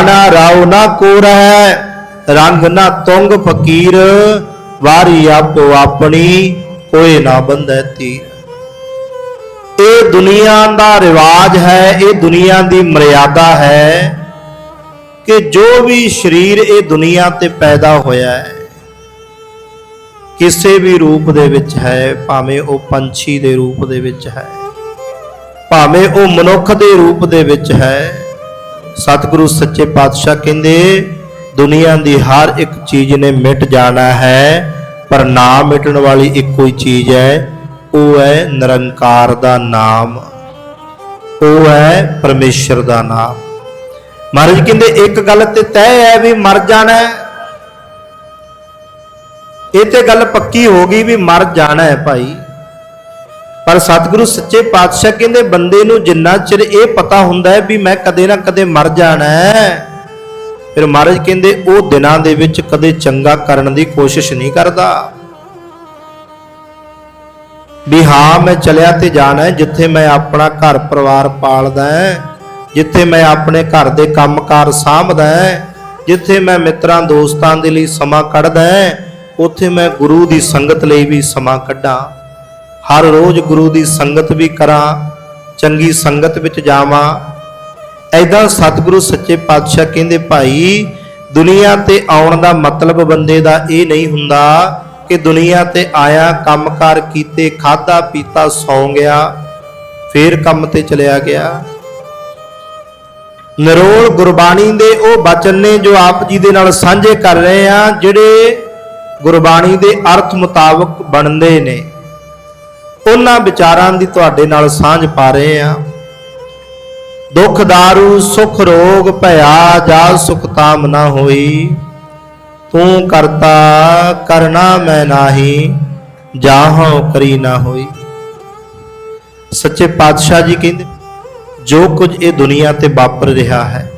ਜਾਣਾ ਰਾਉ ਨਾ ਕੋਰੈ ਰੰਗ ਨਾ ਤੁੰਗ ਫਕੀਰ, ਵਾਰੀ ਆਪੋ ਆਪਣੀ ਕੋਈ ਨਾ ਬੰਧੈ ਤੀਰ। ਇਹ ਦੁਨੀਆ ਦਾ ਰਿਵਾਜ ਹੈ, ਇਹ ਦੁਨੀਆ ਦੀ ਮਰਿਆਦਾ ਹੈ ਕਿ ਜੋ ਵੀ ਸਰੀਰ ਇਹ ਦੁਨੀਆ ਤੇ ਪੈਦਾ ਹੋਇਆ ਹੈ, ਕਿਸੇ ਵੀ ਰੂਪ ਦੇ ਵਿੱਚ ਹੈ, ਭਾਵੇਂ ਉਹ ਪੰਛੀ ਦੇ ਰੂਪ ਦੇ ਵਿੱਚ ਹੈ, ਭਾਵੇਂ ਉਹ ਮਨੁੱਖ ਦੇ ਰੂਪ ਦੇ ਵਿੱਚ ਹੈ ਸਤਿਗੁਰੂ ਸੱਚੇ ਪਾਤਸ਼ਾਹ ਕਹਿੰਦੇ, ਦੁਨੀਆ ਦੀ ਹਰ ਇੱਕ ਚੀਜ਼ ਨੇ ਮਿਟ ਜਾਣਾ ਹੈ, ਪਰ ਨਾ ਮਿਟਣ ਵਾਲੀ ਇੱਕੋ ਹੀ ਚੀਜ਼ ਹੈ, ਉਹ ਹੈ ਨਿਰੰਕਾਰ ਦਾ ਨਾਮ। ਉਹ ਹੈ ਪਰਮੇਸ਼ਰ ਦਾ ਨਾਮ। ਮਹਾਰਾਜ ਕਹਿੰਦੇ, ਇੱਕ ਗੱਲ ਤੇ ਤੈਅ ਹੈ ਵੀ ਮਰ ਜਾਣਾ ਇਹ ਤੇ ਗੱਲ ਪੱਕੀ ਹੋ ਗਈ ਵੀ ਮਰ ਜਾਣਾ ਹੈ ਭਾਈ। ਪਰ ਸਤਿਗੁਰੂ ਸੱਚੇ ਪਾਤਸ਼ਾਹ ਕਹਿੰਦੇ, ਬੰਦੇ ਨੂੰ ਜਿੰਨਾ ਚਿਰ ਇਹ ਪਤਾ ਹੁੰਦਾ ਹੈ ਵੀ ਮੈਂ ਕਦੇ ਨਾ ਕਦੇ ਮਰ ਜਾਣਾ ਹੈ। ਫਿਰ ਮਹਾਰਾਜ ਕਹਿੰਦੇ, ਉਹ ਦਿਨਾਂ ਦੇ ਵਿੱਚ ਕਦੇ ਚੰਗਾ ਕਰਨ ਦੀ ਕੋਸ਼ਿਸ਼ ਨਹੀਂ ਕਰਦਾ। ਵੀ ਹਾਂ, ਮੈਂ ਚਲਿਆ ਤੇ ਜਾਣਾ ਹੈ, ਜਿੱਥੇ ਮੈਂ ਆਪਣਾ ਘਰ ਪਰਿਵਾਰ ਪਾਲਦਾ ਹਾਂ, ਜਿੱਥੇ ਮੈਂ ਆਪਣੇ ਘਰ ਦੇ ਕੰਮਕਾਰ ਸਾਂਭਦਾ ਹਾਂ, ਜਿੱਥੇ ਮੈਂ ਮਿੱਤਰਾਂ ਦੋਸਤਾਂ ਦੇ ਲਈ ਸਮਾਂ ਕੱਢਦਾ ਹਾਂ, ਉੱਥੇ ਮੈਂ ਗੁਰੂ ਦੀ ਸੰਗਤ ਲਈ ਵੀ ਸਮਾਂ ਕੱਢਾਂ। ਹਰ ਰੋਜ਼ ਗੁਰੂ ਦੀ ਸੰਗਤ ਵੀ ਕਰਾਂ, ਚੰਗੀ ਸੰਗਤ ਵਿੱਚ ਜਾਵਾਂ। ਐਦਾਂ ਸਤਿਗੁਰੂ ਸੱਚੇ ਪਾਤਸ਼ਾਹ ਕਹਿੰਦੇ, ਭਾਈ, ਦੁਨੀਆ ਤੇ ਆਉਣ ਦਾ ਮਤਲਬ ਬੰਦੇ ਦਾ ਇਹ ਨਹੀਂ ਹੁੰਦਾ ਕਿ ਦੁਨੀਆ ਤੇ ਆਇਆ ਕੰਮਕਾਰ ਕੀਤੇ ਖਾਦਾ ਪੀਤਾ ਸੌਂ ਗਿਆ, ਫੇਰ ਕੰਮ ਤੇ ਚਲਿਆ ਗਿਆ। ਨਰੋਲ ਗੁਰਬਾਣੀ ਦੇ ਉਹ ਬਚਨ ਨੇ ਜੋ ਆਪ ਜੀ ਦੇ ਨਾਲ ਸਾਂਝੇ ਕਰ ਰਹੇ ਆ, ਜਿਹੜੇ ਗੁਰਬਾਣੀ ਦੇ ਅਰਥ ਮੁਤਾਬਕ ਬਣਦੇ ਨੇ। ਉਹਨਾਂ ਵਿਚਾਰਾਂ ਦੀ ਤੁਹਾਡੇ ਨਾਲ ਸਾਂਝ ਪਾ ਰਹੇ ਆ ਦੁੱਖ ਦਾਰੂ, ਸੁਖ ਰੋਗ, ਭਇਆ ਜਾ ਸੁਖ ਤਾਮ ਨਾ ਹੋਈ। ਤੂੰ ਕਰਤਾ, ਕਰਨਾ ਮੈਂ ਨਾਹੀ, ਜਾਹੋਂ ਕਰੀ ਨਾ ਹੋਈ। ਸੱਚੇ ਪਾਤਸ਼ਾਹ ਜੀ ਕਹਿੰਦੇ, ਜੋ ਕੁਝ ਇਹ ਦੁਨੀਆ ਤੇ ਵਾਪਰ ਰਿਹਾ ਹੈ,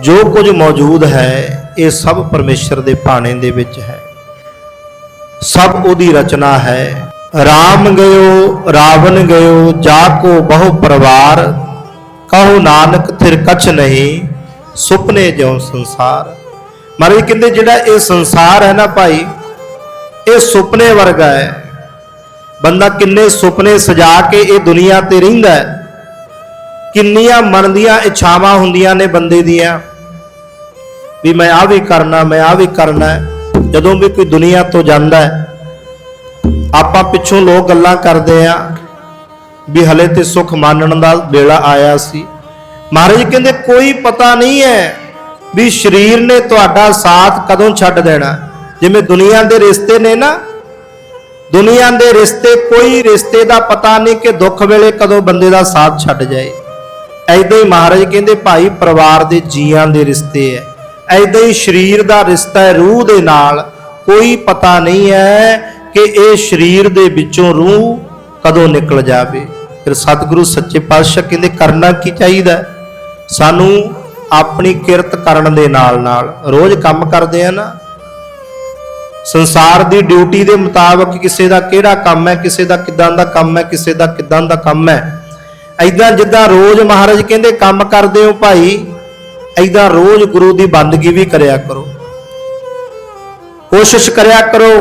ਜੋ ਕੁਝ ਮੌਜੂਦ ਹੈ, ਇਹ ਸਭ ਪਰਮੇਸ਼ਰ ਦੇ ਭਾਣੇ ਦੇ ਵਿੱਚ ਹੈ। ਸਭ ਉਹਦੀ ਰਚਨਾ ਹੈ ਰਾਮ ਗਇਓ, ਰਾਵਣ ਗਇਓ, ਜਾ ਕੋ ਬਹੁ ਪਰਿਵਾਰ। ਕਹੋ ਨਾਨਕ, ਥਿਰ ਕਛ ਨਹੀਂ, ਸੁਪਨੇ ਜਿਉ ਸੰਸਾਰ। ਮਹਾਰਾਜ ਕਹਿੰਦੇ ਜਿਹੜਾ ਇਹ ਸੰਸਾਰ ਹੈ ਨਾ ਭਾਈ, ਇਹ ਸੁਪਨੇ ਵਰਗਾ ਹੈ। ਬੰਦਾ ਕਿੰਨੇ ਸੁਪਨੇ ਸਜਾ ਕੇ ਇਹ ਦੁਨੀਆ ਤੇ ਰਹਿੰਦਾ ਹੈ। ਕਿੰਨੀਆਂ ਮਨ ਦੀਆਂ ਇੱਛਾਵਾਂ ਹੁੰਦੀਆਂ ਨੇ ਬੰਦੇ ਦੀਆਂ। ਵੀ ਮੈਂ ਆ ਵੀ ਕਰਨਾ, ਮੈਂ ਆ ਵੀ ਕਰਨਾ ਜਦੋਂ ਵੀ ਕੋਈ ਦੁਨੀਆ ਤੋਂ ਜਾਂਦਾ ਹੈ ਆਪਾਂ ਪਿੱਛੋਂ ਲੋਕ ਗੱਲਾਂ ਕਰਦੇ ਆ ਵੀ ਹਲੇ ਤੇ ਸੁਖ ਮਾਨਣ ਦਾ ਵੇਲਾ ਆਇਆ ਸੀ। ਮਹਾਰਾਜ ਕਹਿੰਦੇ, ਕੋਈ ਪਤਾ ਨਹੀਂ ਹੈ ਵੀ ਸਰੀਰ ਨੇ ਤੁਹਾਡਾ ਸਾਥ ਕਦੋਂ ਛੱਡ ਦੇਣਾ। ਜਿਵੇਂ ਦੁਨੀਆ ਦੇ ਰਿਸ਼ਤੇ ਨੇ ਨਾ, ਦੁਨੀਆ ਦੇ ਰਿਸ਼ਤੇ, ਕੋਈ ਰਿਸ਼ਤੇ ਦਾ ਪਤਾ ਨਹੀਂ ਕਿ ਦੁੱਖ ਵੇਲੇ ਕਦੋਂ ਬੰਦੇ ਦਾ ਸਾਥ ਛੱਡ ਜਾਏ। ਐਦਾਂ ਹੀ ਮਹਾਰਾਜ ਕਹਿੰਦੇ, ਭਾਈ ਪਰਿਵਾਰ ਦੇ ਜੀਆਂ ਦੇ ਰਿਸ਼ਤੇ ਹੈ। ਐਦਾਂ ਹੀ ਸਰੀਰ ਦਾ ਰਿਸ਼ਤਾ ਹੈ, ਰੂਹ ਦੇ ਨਾਲ। ਕੋਈ ਪਤਾ ਨਹੀਂ ਹੈ ਕਿ ਇਹ ਸਰੀਰ ਦੇ ਵਿੱਚੋਂ ਰੂਹ ਕਦੋਂ ਨਿਕਲ ਜਾਵੇ? ਫਿਰ ਸਤਿਗੁਰੂ ਸੱਚੇ ਪਾਤਸ਼ਾਹ ਕਹਿੰਦੇ, ਕਰਨਾ ਕੀ ਚਾਹੀਦਾ? ਸਾਨੂੰ ਆਪਣੀ ਕਿਰਤ ਕਰਨ ਦੇ ਨਾਲ ਨਾਲ ਰੋਜ਼ ਕੰਮ ਕਰਦੇ ਆ ਨਾ, ਸੰਸਾਰ ਦੀ ਡਿਊਟੀ ਦੇ ਮੁਤਾਬਕ ਕਿਸੇ ਦਾ ਕਿਹੜਾ ਕੰਮ ਹੈ, ਕਿਸੇ ਦਾ ਕਿਦਾਂ ਦਾ ਕੰਮ ਹੈ, ਕਿਸੇ ਦਾ ਕਿਦਾਂ ਦਾ ਕੰਮ ਹੈ। ਐਦਾਂ ਜਿੱਦਾਂ ਰੋਜ਼ ਮਹਾਰਾਜ ਕਹਿੰਦੇ, ਕੰਮ ਕਰਦੇ ਹੋ ਭਾਈ ਐਦਾਂ ਰੋਜ਼ ਗੁਰੂ ਦੀ ਬੰਦਗੀ ਵੀ ਕਰਿਆ ਕਰੋ। ਕੋਸ਼ਿਸ਼ ਕਰਿਆ ਕਰੋ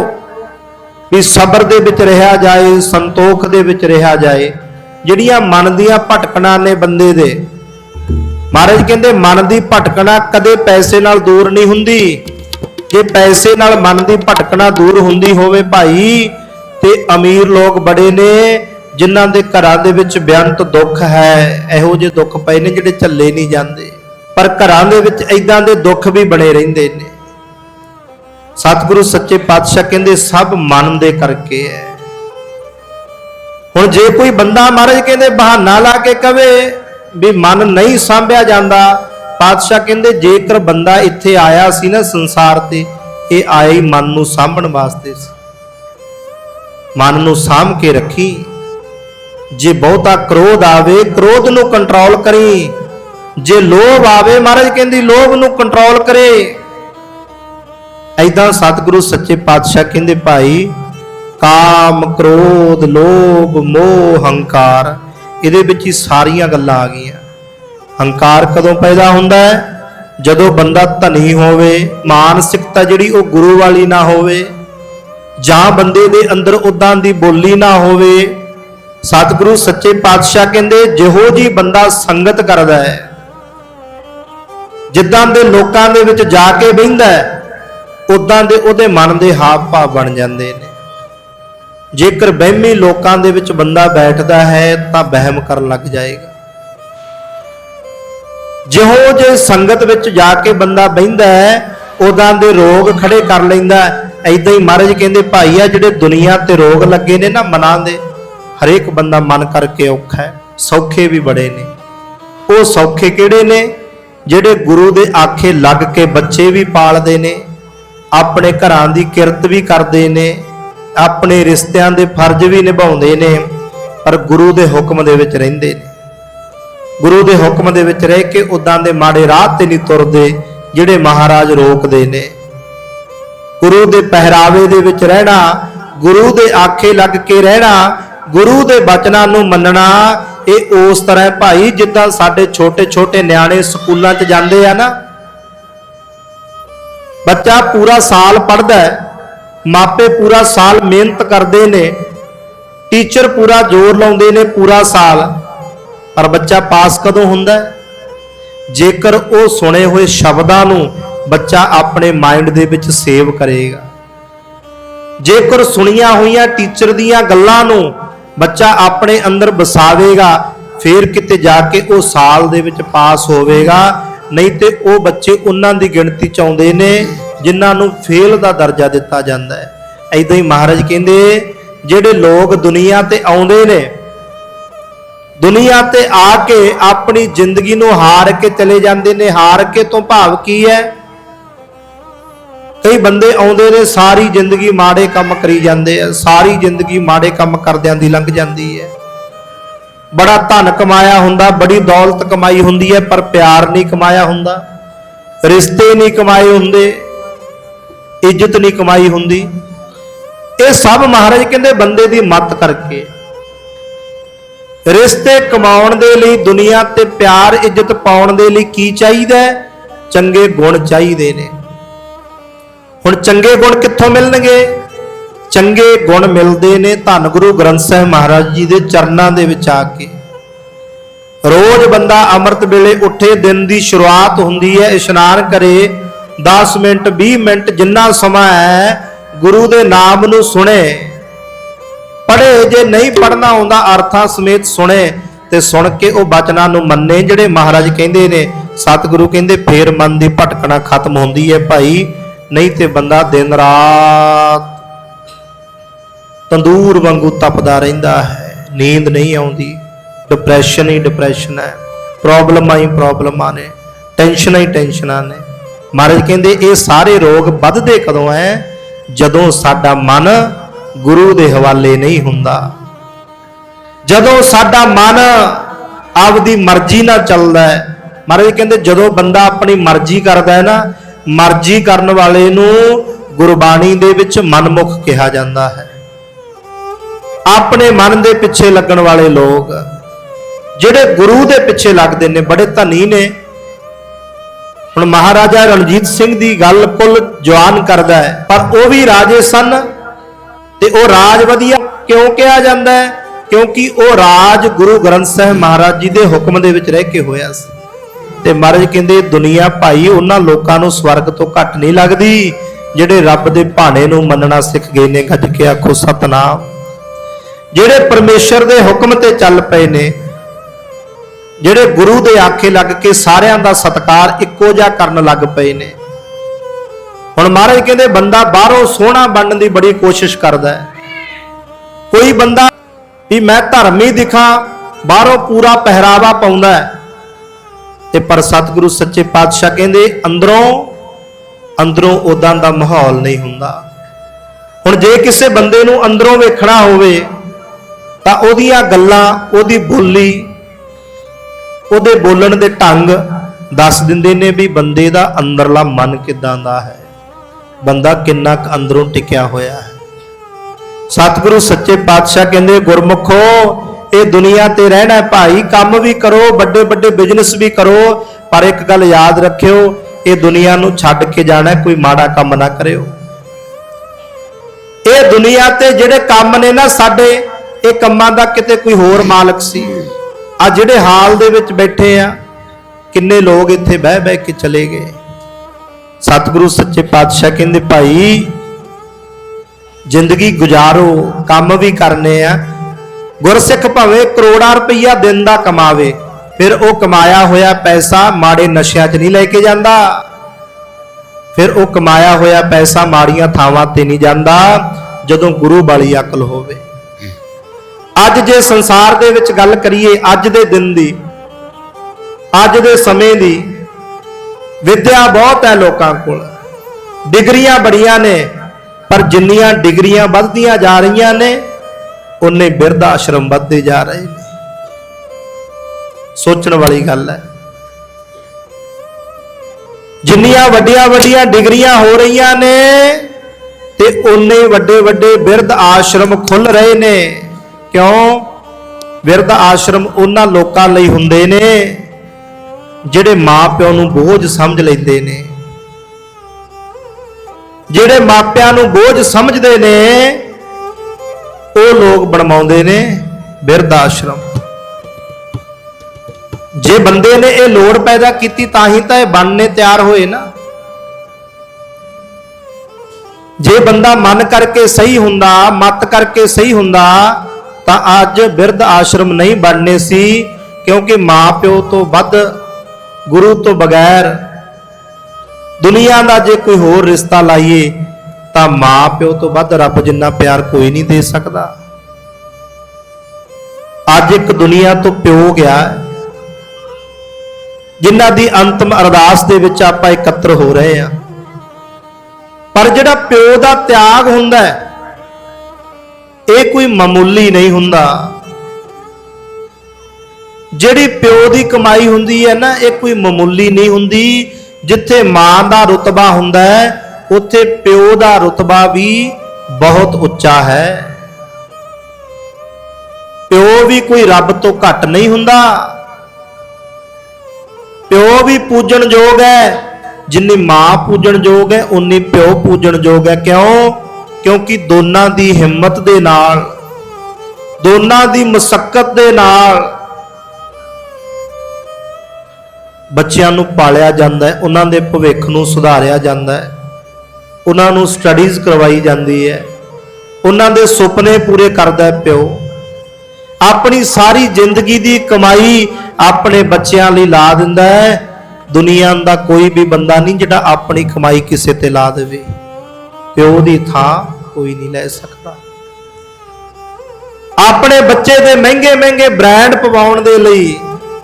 ਵੀ ਸਬਰ ਦੇ ਵਿੱਚ ਰਿਹਾ ਜਾਏ, ਸੰਤੋਖ ਦੇ ਵਿੱਚ ਰਿਹਾ ਜਾਏ। ਜਿਹੜੀਆਂ ਮਨ ਦੀਆਂ ਭਟਕਣਾ ਨੇ ਬੰਦੇ ਦੇ, ਮਹਾਰਾਜ ਕਹਿੰਦੇ ਮਨ ਦੀ ਭਟਕਣਾ ਕਦੇ ਪੈਸੇ ਨਾਲ ਦੂਰ ਨਹੀਂ ਹੁੰਦੀ। ਜੇ ਪੈਸੇ ਨਾਲ ਮਨ ਦੀ ਭਟਕਣਾ ਦੂਰ ਹੁੰਦੀ ਹੋਵੇ ਭਾਈ, ਤੇ ਅਮੀਰ ਲੋਕ ਬੜੇ ਨੇ, ਜਿਨ੍ਹਾਂ ਦੇ ਘਰਾਂ ਦੇ ਵਿੱਚ ਬੇਅੰਤ ਦੁੱਖ ਹੈ। ਇਹੋ ਜਿਹੇ ਦੁੱਖ ਪਏ ਨੇ ਜਿਹੜੇ ਝੱਲੇ ਨਹੀਂ ਜਾਂਦੇ। ਪਰ ਘਰਾਂ ਦੇ ਵਿੱਚ ਇਦਾਂ ਦੇ ਦੁੱਖ ਵੀ ਬਣੇ ਰਹਿੰਦੇ ਨੇ। ਸਤਿਗੁਰੂ ਸੱਚੇ ਪਾਤਸ਼ਾਹ ਕਹਿੰਦੇ, ਸਭ ਮਨ ਦੇ ਕਰਕੇ ਹੈ ਹੁਣ ਜੇ ਕੋਈ ਬੰਦਾ ਮਹਾਰਾਜ ਕਹਿੰਦੇ, ਬਹਾਨਾ ਲਾ ਕੇ ਕਵੇ ਵੀ ਮਨ ਨਹੀਂ ਸਾਂਭਿਆ ਜਾਂਦਾ, ਪਾਤਸ਼ਾਹ ਕਹਿੰਦੇ, ਜੇਕਰ ਬੰਦਾ ਇੱਥੇ ਆਇਆ ਸੀ ਨਾ ਸੰਸਾਰ ਤੇ, ਇਹ ਆਇਆ ਹੀ ਮਨ ਨੂੰ ਸਾਂਭਣ ਵਾਸਤੇ ਸੀ। ਮਨ ਨੂੰ ਸਾਂਭ ਕੇ ਰੱਖੀ। ਜੇ ਬਹੁਤਾ ਕ੍ਰੋਧ ਆਵੇ, ਕ੍ਰੋਧ ਨੂੰ ਕੰਟਰੋਲ ਕਰੀ। ਜੇ ਲੋਭ ਆਵੇ, ਮਹਾਰਾਜ ਕਹਿੰਦੀ, ਲੋਭ ਨੂੰ ਕੰਟਰੋਲ ਕਰੇ। ਐਦਾਂ ਸਤਿਗੁਰੂ ਸੱਚੇ ਪਾਤਸ਼ਾਹ ਕਹਿੰਦੇ, ਭਾਈ, ਕਾਮ, ਕ੍ਰੋਧ, ਲੋਭ, ਮੋਹ, ਹੰਕਾਰ, ਇਹਦੇ ਵਿੱਚ ਹੀ ਸਾਰੀਆਂ ਗੱਲਾਂ ਆ ਗਈਆਂ। ਹੰਕਾਰ ਕਦੋਂ ਪੈਦਾ ਹੁੰਦਾ ਹੈ? ਜਦੋਂ ਬੰਦਾ ਧਨੀ ਹੋਵੇ, ਮਾਨਸਿਕਤਾ ਜਿਹੜੀ ਉਹ ਗੁਰੂ ਵਾਲੀ ਨਾ ਹੋਵੇ, ਜਾਂ ਬੰਦੇ ਦੇ ਅੰਦਰ ਉਦਾਂ ਦੀ ਬੋਲੀ ਨਾ ਹੋਵੇ, ਸਤਿਗੁਰੂ ਸੱਚੇ ਪਾਤਸ਼ਾਹ ਕਹਿੰਦੇ, ਜਿਹੋ ਜੀ ਬੰਦਾ ਸੰਗਤ ਕਰਦਾ ਹੈ, ਜਿੱਦਾਂ ਦੇ ਲੋਕਾਂ ਦੇ ਵਿੱਚ ਜਾ ਕੇ ਬਹਿੰਦਾ ਹੈ ਉਦਾਂ ਦੇ ਉਹਦੇ ਮਨ ਦੇ ਹਾਵ ਭਾਵ ਬਣ ਜਾਂਦੇ ਨੇ। ਜੇਕਰ ਵਹਿਮੀ ਲੋਕਾਂ ਦੇ ਵਿੱਚ ਬੰਦਾ ਬੈਠਦਾ ਹੈ, ਤਾਂ ਵਹਿਮ ਕਰਨ ਲੱਗ ਜਾਏਗਾ। ਜਿਹੋ ਜੇ ਸੰਗਤ ਵਿੱਚ ਜਾ ਕੇ ਬੰਦਾ ਬਹਿੰਦਾ ਹੈ, ਉਦਾਂ ਦੇ ਰੋਗ ਖੜੇ ਕਰ ਲੈਂਦਾ ਐਦਾਂ ਹੀ ਮਹਾਰਾਜ ਕਹਿੰਦੇ, ਭਾਈ ਆ ਜਿਹੜੇ ਦੁਨੀਆ ਤੇ ਰੋਗ ਲੱਗੇ ਨੇ ਨਾ ਮਨਾਂ ਦੇ, ਹਰੇਕ ਬੰਦਾ ਮਨ ਕਰਕੇ ਔਖਾ ਹੈ। ਸੌਖੇ ਵੀ ਬੜੇ ਨੇ। ਉਹ ਸੌਖੇ ਕਿਹੜੇ ਨੇ? ਜਿਹੜੇ ਗੁਰੂ ਦੇ ਆਖੇ ਲੱਗ ਕੇ ਬੱਚੇ ਵੀ ਪਾਲਦੇ ਨੇ ਆਪਣੇ ਘਰਾਂ ਦੀ ਕਿਰਤ ਵੀ ਕਰਦੇ ਨੇ, ਆਪਣੇ ਰਿਸ਼ਤਿਆਂ ਦੇ ਫਰਜ਼ ਵੀ ਨਿਭਾਉਂਦੇ ਨੇ, ਪਰ ਗੁਰੂ ਦੇ ਹੁਕਮ ਦੇ ਵਿੱਚ ਰਹਿੰਦੇ ਨੇ। ਗੁਰੂ ਦੇ ਹੁਕਮ ਦੇ ਵਿੱਚ ਰਹਿ ਕੇ ਉਦਾਂ ਦੇ ਮਾੜੇ ਰਾਹ ਤੇ ਨਹੀਂ ਤੁਰਦੇ, ਜਿਹੜੇ ਮਹਾਰਾਜ ਰੋਕਦੇ ਨੇ। ਗੁਰੂ ਦੇ ਪਹਿਰਾਵੇ ਦੇ ਵਿੱਚ ਰਹਿਣਾ, ਗੁਰੂ ਦੇ ਆਖੇ ਲੱਗ ਕੇ ਰਹਿਣਾ, ਗੁਰੂ ਦੇ ਬਚਨਾਂ ਨੂੰ ਮੰਨਣਾ, ਇਹ ਉਸ ਤਰ੍ਹਾਂ ਭਾਈ, ਜਿੱਦਾਂ ਸਾਡੇ ਛੋਟੇ ਛੋਟੇ ਨਿਆਣੇ ਸਕੂਲਾਂ 'ਚ ਜਾਂਦੇ ਆ ਨਾ ਬੱਚਾ ਪੂਰਾ ਸਾਲ ਪੜ੍ਹਦਾ ਹੈ, ਮਾਪੇ ਪੂਰਾ ਸਾਲ ਮਿਹਨਤ ਕਰਦੇ ਨੇ, ਟੀਚਰ ਪੂਰਾ ਜ਼ੋਰ ਲਾਉਂਦੇ ਨੇ ਪੂਰਾ ਸਾਲ, ਪਰ ਬੱਚਾ ਪਾਸ ਕਦੋਂ ਹੁੰਦਾ ਹੈ? ਜੇਕਰ ਉਹ ਸੁਣੇ ਹੋਏ ਸ਼ਬਦਾਂ ਨੂੰ ਬੱਚਾ ਆਪਣੇ ਮਾਈਂਡ ਦੇ ਵਿੱਚ ਸੇਵ ਕਰੇਗਾ। ਜੇਕਰ ਸੁਣੀਆਂ ਹੋਈਆਂ ਟੀਚਰ ਦੀਆਂ ਗੱਲਾਂ ਨੂੰ ਬੱਚਾ ਆਪਣੇ ਅੰਦਰ ਵਸਾਵੇਗਾ, ਫਿਰ ਕਿਤੇ ਜਾ ਕੇ ਉਹ ਸਾਲ ਦੇ ਵਿੱਚ ਪਾਸ ਹੋਵੇਗਾ ਨਹੀਂ ਤੇ ਉਹ ਬੱਚੇ ਉਹਨਾਂ ਦੀ ਗਿਣਤੀ ਚ ਆਉਂਦੇ ਨੇ, ਜਿਨ੍ਹਾਂ ਨੂੰ ਫੇਲ ਦਾ ਦਰਜਾ ਦਿੱਤਾ ਜਾਂਦਾ ਹੈ। ਐਦਾਂ ਹੀ ਮਹਾਰਾਜ ਕਹਿੰਦੇ, ਜਿਹੜੇ ਲੋਕ ਦੁਨੀਆ ਤੇ ਆਉਂਦੇ ਨੇ, ਦੁਨੀਆ ਤੇ ਆ ਕੇ ਆਪਣੀ ਜ਼ਿੰਦਗੀ ਨੂੰ ਹਾਰ ਕੇ ਚਲੇ ਜਾਂਦੇ ਨੇ, ਹਾਰ ਕੇ ਤੋਂ ਭਾਵ ਕੀ ਹੈ? ਕਈ ਬੰਦੇ ਆਉਂਦੇ ਨੇ, ਸਾਰੀ ਜ਼ਿੰਦਗੀ ਮਾੜੇ ਕੰਮ ਕਰੀ ਜਾਂਦੇ ਆ, ਸਾਰੀ ਜ਼ਿੰਦਗੀ ਮਾੜੇ ਕੰਮ ਕਰਦਿਆਂ ਦੀ ਲੰਘ ਜਾਂਦੀ ਹੈ। ਬੜਾ ਧਨ ਕਮਾਇਆ ਹੁੰਦਾ, ਬੜੀ ਦੌਲਤ ਕਮਾਈ ਹੁੰਦੀ ਹੈ, ਪਰ ਪਿਆਰ ਨਹੀਂ ਕਮਾਇਆ ਹੁੰਦਾ, ਰਿਸ਼ਤੇ ਨਹੀਂ ਕਮਾਏ ਹੁੰਦੇ, ਇੱਜ਼ਤ ਨਹੀਂ ਕਮਾਈ ਹੁੰਦੀ। ਇਹ ਸਭ ਮਹਾਰਾਜ ਕਹਿੰਦੇ ਬੰਦੇ ਦੀ ਮੱਤ ਕਰਕੇ। ਰਿਸ਼ਤੇ ਕਮਾਉਣ ਦੇ ਲਈ, ਦੁਨੀਆ ਤੇ ਪਿਆਰ, ਇੱਜ਼ਤ ਪਾਉਣ ਦੇ ਲਈ ਕੀ ਚਾਹੀਦਾ ਚੰਗੇ ਗੁਣ ਚਾਹੀਦੇ ਨੇ। ਹੁਣ ਚੰਗੇ ਗੁਣ ਕਿੱਥੋਂ ਮਿਲਣਗੇ? ਚੰਗੇ ਗੁਣ ਮਿਲਦੇ ਨੇ ਧੰਨ ਗੁਰੂ ਗ੍ਰੰਥ ਸਾਹਿਬ ਮਹਾਰਾਜ ਜੀ ਦੇ ਚਰਨਾਂ ਦੇ ਵਿੱਚ ਆ ਕੇ। ਰੋਜ਼ ਬੰਦਾ ਅੰਮ੍ਰਿਤ ਵੇਲੇ ਉੱਠੇ, ਦਿਨ ਦੀ ਸ਼ੁਰੂਆਤ ਹੁੰਦੀ ਹੈ, ਇਸ਼ਨਾਨ ਕਰੇ 10 ਮਿੰਟ 20 ਮਿੰਟ ਜਿੰਨਾ ਸਮਾਂ ਹੈ, ਗੁਰੂ ਦੇ ਨਾਮ ਨੂੰ ਸੁਣੇ। ਪੜ੍ਹੇ ਜੇ ਨਹੀਂ ਪੜਨਾ ਆਉਂਦਾ, ਅਰਥਾਂ ਸਮੇਤ ਸੁਣੇ ਤੇ ਸੁਣ ਕੇ ਉਹ ਬਚਨਾਂ ਨੂੰ ਮੰਨੇ। ਜਿਹੜੇ ਮਹਾਰਾਜ ਕਹਿੰਦੇ ਨੇ, ਸਤਿਗੁਰੂ ਕਹਿੰਦੇ, ਫੇਰ ਮਨ ਦੀ ਭਟਕਣਾ ਖਤਮ ਹੁੰਦੀ ਹੈ ਭਾਈ, ਨਹੀਂ ਤੇ ਬੰਦਾ ਦਿਨ ਰਾਤ ਤੰਦੂਰ ਵਾਂਗੂ ਤਪਦਾ ਰਹਿੰਦਾ ਹੈ। ਨੀਂਦ ਨਹੀਂ ਆਉਂਦੀ। ਡਿਪਰੈਸ਼ਨ ਹੀ ਡਿਪਰੈਸ਼ਨ ਹੈ। ਪ੍ਰੋਬਲਮਾਂ ਹੀ ਪ੍ਰੋਬਲਮਾਂ ਨੇ। ਟੈਨਸ਼ਨਾਂ ਹੀ ਟੈਨਸ਼ਨਾਂ ਨੇ। ਮਹਾਰਾਜ ਕਹਿੰਦੇ, ਇਹ ਸਾਰੇ ਰੋਗ ਵੱਧਦੇ ਕਦੋਂ ਹੈ ਜਦੋਂ ਸਾਡਾ ਮਨ ਗੁਰੂ ਦੇ ਹਵਾਲੇ ਨਹੀਂ ਹੁੰਦਾ। ਜਦੋਂ ਸਾਡਾ ਮਨ ਆਪਦੀ ਮਰਜ਼ੀ ਨਾਲ ਚੱਲਦਾ ਹੈ ਮਹਾਰਾਜ ਕਹਿੰਦੇ, ਜਦੋਂ ਬੰਦਾ ਆਪਣੀ ਮਰਜ਼ੀ ਕਰਦਾ ਹੈ ਨਾ, ਮਰਜ਼ੀ ਕਰਨ ਵਾਲੇ ਨੂੰ ਗੁਰਬਾਣੀ ਦੇ ਵਿੱਚ ਮਨਮੁਖ ਕਿਹਾ ਜਾਂਦਾ ਹੈ। ਆਪਣੇ ਮਨ ਦੇ ਪਿੱਛੇ ਲੱਗਣ ਵਾਲੇ ਲੋਕ, ਜਿਹੜੇ ਗੁਰੂ ਦੇ ਪਿੱਛੇ ਲੱਗਦੇ ਨੇ, ਬੜੇ ਧਨੀ ਨੇ। ਹੁਣ ਮਹਾਰਾਜਾ ਰਣਜੀਤ ਸਿੰਘ ਦੀ ਗੱਲ ਕੁੱਲ ਜਵਾਨ ਕਰਦਾ ਹੈ, ਪਰ ਉਹ ਵੀ ਰਾਜੇ ਸਨ ਤੇ ਉਹ ਰਾਜ ਵਧੀਆ ਕਿਉਂ ਕਿਹਾ ਜਾਂਦਾ ਹੈ? ਕਿਉਂਕਿ ਉਹ ਰਾਜ ਗੁਰੂ ਗ੍ਰੰਥ ਸਾਹਿਬ ਮਹਾਰਾਜ ਜੀ ਦੇ ਹੁਕਮ ਦੇ ਵਿੱਚ ਰਹਿ ਕੇ ਹੋਇਆ ਸੀ। ਤੇ ਮਹਾਰਾਜ ਕਹਿੰਦੇ, ਦੁਨੀਆ ਭਾਈ, ਉਹਨਾਂ ਲੋਕਾਂ ਨੂੰ ਸਵਰਗ ਤੋਂ ਘੱਟ ਨਹੀਂ ਲੱਗਦੀ, ਜਿਹੜੇ ਰੱਬ ਦੇ ਭਾਣੇ ਨੂੰ ਮੰਨਣਾ ਸਿੱਖ ਗਏ ਨੇ, ਗੱਜ ਕੇ ਆਖੋ, ਸਤਨਾਮ। ਜਿਹੜੇ ਪਰਮੇਸ਼ਰ ਦੇ ਹੁਕਮ ਤੇ ਚੱਲ ਪਏ ਨੇ, ਜਿਹੜੇ ਗੁਰੂ ਦੇ ਆਖੇ ਲੱਗ ਕੇ ਸਾਰਿਆਂ ਦਾ ਸਤਕਾਰ ਇੱਕੋ ਜਿਹਾ ਕਰਨ ਲੱਗ ਪਏ ਨੇ। ਹੁਣ ਮਹਾਰਾਜ ਕਹਿੰਦੇ, ਬੰਦਾ ਬਾਹਰੋਂ ਸੋਹਣਾ ਬਣਨ ਦੀ ਬੜੀ ਕੋਸ਼ਿਸ਼ ਕਰਦਾ ਹੈ। ਕੋਈ ਬੰਦਾ ਵੀ ਮੈਂ ਧਰਮੀ ਦਿਖਾਂ, ਬਾਹਰੋਂ ਪੂਰਾ ਪਹਿਰਾਵਾ ਪਾਉਂਦਾ ਹੈ। ਤੇ ਪਰ ਸਤਿਗੁਰੂ ਸੱਚੇ ਪਾਤਸ਼ਾਹ ਕਹਿੰਦੇ, ਅੰਦਰੋਂ ਅੰਦਰੋਂ ਉਦਾਂ ਦਾ ਮਾਹੌਲ ਨਹੀਂ ਹੁੰਦਾ। ਹੁਣ ਜੇ ਕਿਸੇ ਬੰਦੇ ਨੂੰ ਅੰਦਰੋਂ ਵੇਖਣਾ ਹੋਵੇ ਤਾਂ ਉਹਦੀਆਂ ਗੱਲਾਂ, ਉਹਦੀ ਬੋਲੀ, ਉਹਦੇ ਬੋਲਣ ਦੇ ਢੰਗ ਦੱਸ ਦਿੰਦੇ ਨੇ ਵੀ ਬੰਦੇ ਦਾ ਅੰਦਰਲਾ ਮਨ ਕਿਦਾਂ ਦਾ ਹੈ। ਬੰਦਾ ਕਿੰਨਾ ਕੁ ਅੰਦਰੋਂ ਟਿਕਿਆ ਹੋਇਆ ਹੈ। ਸਤਿਗੁਰੂ ਸੱਚੇ ਪਾਤਸ਼ਾਹ ਕਹਿੰਦੇ, ਗੁਰਮੁਖੋ, ਇਹ ਦੁਨੀਆ ਤੇ ਰਹਿਣਾ ਭਾਈ, ਕੰਮ ਵੀ ਕਰੋ ਵੱਡੇ ਵੱਡੇ ਬਿਜ਼ਨਸ ਵੀ ਕਰੋ, ਪਰ ਇੱਕ ਗੱਲ ਯਾਦ ਰੱਖਿਓ, ਇਹ ਦੁਨੀਆ ਨੂੰ ਛੱਡ ਕੇ ਜਾਣਾ ਕੋਈ ਮਾੜਾ ਕੰਮ ਨਾ ਕਰਿਓ। ਇਹ ਦੁਨੀਆ ਤੇ ਜਿਹੜੇ ਕੰਮ ਨੇ ਨਾ ਸਾਡੇ ਇਹ ਕੰਮਾਂ ਦਾ ਕਿਤੇ ਕੋਈ ਹੋਰ ਮਾਲਕ ਸੀ। ਆ ਜਿਹੜੇ ਹਾਲ ਦੇ ਵਿੱਚ ਬੈਠੇ ਆ, ਕਿੰਨੇ ਲੋਕ ਇੱਥੇ ਬਹਿ ਬਹਿ ਕੇ ਚਲੇ ਗਏ। ਸਤਿਗੁਰੂ ਸੱਚੇ ਪਾਤਸ਼ਾਹ ਕਹਿੰਦੇ, ਭਾਈ, ਜ਼ਿੰਦਗੀ ਗੁਜ਼ਾਰੋ, ਕੰਮ ਵੀ ਕਰਨੇ ਆ। ਗੁਰਸਿੱਖ ਭਾਵੇਂ ਕਰੋੜਾਂ ਰੁਪਈਆ ਦਿਨ ਦਾ ਕਮਾਵੇ, ਫਿਰ ਉਹ ਕਮਾਇਆ ਹੋਇਆ ਪੈਸਾ ਮਾੜੇ ਨਸ਼ਿਆਂ 'ਚ ਨਹੀਂ ਲੈ ਕੇ ਜਾਂਦਾ। ਫਿਰ ਉਹ ਕਮਾਇਆ ਹੋਇਆ ਪੈਸਾ ਮਾੜੀਆਂ ਥਾਵਾਂ ਤੇ ਨਹੀਂ ਜਾਂਦਾ, ਜਦੋਂ ਗੁਰੂ ਵਾਲੀ ਅਕਲ ਹੋਵੇ। ਅੱਜ ਜੇ ਸੰਸਾਰ ਦੇ ਵਿੱਚ ਗੱਲ ਕਰੀਏ ਅੱਜ ਦੇ ਦਿਨ ਦੀ, ਅੱਜ ਦੇ ਸਮੇਂ ਦੀ, ਵਿਦਿਆ ਬਹੁਤ ਹੈ ਲੋਕਾਂ ਕੋਲ। ਡਿਗਰੀਆਂ ਬੜੀਆਂ ਨੇ, ਪਰ ਜਿੰਨੀਆਂ ਡਿਗਰੀਆਂ ਵੱਧਦੀਆਂ ਜਾ ਰਹੀਆਂ ਨੇ ਉਨੇ ਬਿਰਧ ਆਸ਼ਰਮ ਵੱਧਦੇ ਜਾ ਰਹੇ ਨੇ। ਸੋਚਣ ਵਾਲੀ ਗੱਲ ਹੈ। ਜਿੰਨੀਆਂ ਵੱਡੀਆਂ ਵੱਡੀਆਂ ਡਿਗਰੀਆਂ ਹੋ ਰਹੀਆਂ ਨੇ, ਤੇ ਉਨੇ ਵੱਡੇ ਵੱਡੇ ਬਿਰਧ ਆਸ਼ਰਮ ਖੁੱਲ ਰਹੇ ਨੇ। ਕਿਉਂ? ਬਿਰਧ ਆਸ਼ਰਮ ਉਹਨਾਂ ਲੋਕਾਂ ਲਈ ਹੁੰਦੇ ਨੇ, ਜਿਹੜੇ ਮਾਪਿਆਂ ਨੂੰ ਬੋਝ ਸਮਝ ਲੈਂਦੇ ਨੇ। ਜਿਹੜੇ ਮਾਪਿਆਂ ਨੂੰ ਬੋਝ ਸਮਝਦੇ ਨੇ, ਉਹ ਲੋਕ ਬਣਵਾਉਂਦੇ ਨੇ ਬਿਰਧ ਆਸ਼ਰਮ। ਜੇ ਬੰਦੇ ਨੇ ਇਹ ਲੋੜ ਪੈਦਾ ਕੀਤੀ, ਤਾਂ ਹੀ ਤਾਂ ਇਹ ਬਣਨੇ ਤਿਆਰ ਹੋਏ ਨਾ। ਜੇ ਬੰਦਾ ਮਨ ਕਰਕੇ ਸਹੀ ਹੁੰਦਾ, ਮਤ ਕਰਕੇ ਸਹੀ ਹੁੰਦਾ ਤਾਂ ਅੱਜ ਬਿਰਧ ਆਸ਼ਰਮ ਨਹੀਂ ਬਣਨੇ ਸੀ ਕਿਉਂਕਿ ਮਾਂ ਪਿਓ ਤੋਂ ਵੱਧ ਗੁਰੂ ਤੋਂ ਬਗੈਰ ਦੁਨੀਆ ਦਾ ਜੇ ਕੋਈ ਹੋਰ ਰਿਸ਼ਤਾ ਲਾਈਏ ਤਾਂ ਮਾਂ ਪਿਓ ਤੋਂ ਵੱਧ ਰੱਬ ਜਿੰਨਾ ਪਿਆਰ ਕੋਈ ਨਹੀਂ ਦੇ ਸਕਦਾ। ਅੱਜ ਇੱਕ ਦੁਨੀਆ ਤੋਂ ਪਿਓ ਗਿਆ ਹੈ, ਜਿਨ੍ਹਾਂ ਦੀ ਅੰਤਮ ਅਰਦਾਸ ਦੇ ਵਿੱਚ ਆਪਾਂ ਇਕੱਤਰ ਹੋ ਰਹੇ ਹਾਂ। ਪਰ ਜਿਹੜਾ ਪਿਓ ਦਾ ਤਿਆਗ ਹੁੰਦਾ ਹੈ ਇਹ ਕੋਈ ਮਾਮੂਲੀ ਨਹੀਂ ਹੁੰਦਾ। ਜਿਹੜੀ ਪਿਓ ਦੀ ਕਮਾਈ ਹੁੰਦੀ ਹੈ ਨਾ, ਇਹ ਕੋਈ ਮਾਮੂਲੀ ਨਹੀਂ ਹੁੰਦੀ। ਜਿੱਥੇ ਮਾਂ ਦਾ ਰੁਤਬਾ ਹੁੰਦਾ ਹੈ, ਉੱਥੇ ਪਿਓ ਦਾ ਰੁਤਬਾ ਵੀ ਬਹੁਤ ਉੱਚਾ ਹੈ। ਪਿਓ ਵੀ ਕੋਈ ਰੱਬ ਤੋਂ ਘੱਟ ਨਹੀਂ ਹੁੰਦਾ। ਪਿਓ ਵੀ ਪੂਜਣ ਯੋਗ ਹੈ। ਜਿੰਨੀ ਮਾਂ ਪੂਜਣ ਯੋਗ ਹੈ, ਉਨੀ ਪਿਓ ਪੂਜਣ ਯੋਗ ਹੈ। ਕਿਉਂ? ਕਿਉਂਕਿ ਦੋਨਾਂ ਦੀ ਹਿੰਮਤ ਦੇ ਨਾਲ, ਦੋਨਾਂ ਦੀ ਮੁਸ਼ਕਲ ਦੇ ਨਾਲ ਬੱਚਿਆਂ ਨੂੰ ਪਾਲਿਆ ਜਾਂਦਾ ਹੈ, ਉਹਨਾਂ ਦੇ ਭਵਿੱਖ ਨੂੰ ਸੁਧਾਰਿਆ ਜਾਂਦਾ ਹੈ, ਉਹਨਾਂ ਨੂੰ ਸਟੱਡੀਜ਼ ਕਰਵਾਈ ਜਾਂਦੀ ਹੈ, ਉਹਨਾਂ ਦੇ ਸੁਪਨੇ ਪੂਰੇ ਕਰਦਾ ਹੈ ਪਿਓ। ਆਪਣੀ ਸਾਰੀ ਜ਼ਿੰਦਗੀ ਦੀ ਕਮਾਈ ਆਪਣੇ ਬੱਚਿਆਂ ਲਈ ਲਾ ਦਿੰਦਾ ਹੈ, ਦੁਨੀਆ ਦਾ ਕੋਈ ਵੀ ਬੰਦਾ ਨਹੀਂ ਜਿਹੜਾ ਆਪਣੀ ਕਮਾਈ ਕਿਸੇ ਤੇ ਲਾ ਦੇਵੇ। ਪਿਓ ਦੀ ਥਾਂ ਕੋਈ ਨਹੀਂ ਲੈ ਸਕਦਾ। ਆਪਣੇ ਬੱਚੇ ਦੇ ਮਹਿੰਗੇ ਮਹਿੰਗੇ ਬ੍ਰਾਂਡ ਪਵਾਉਣ ਦੇ ਲਈ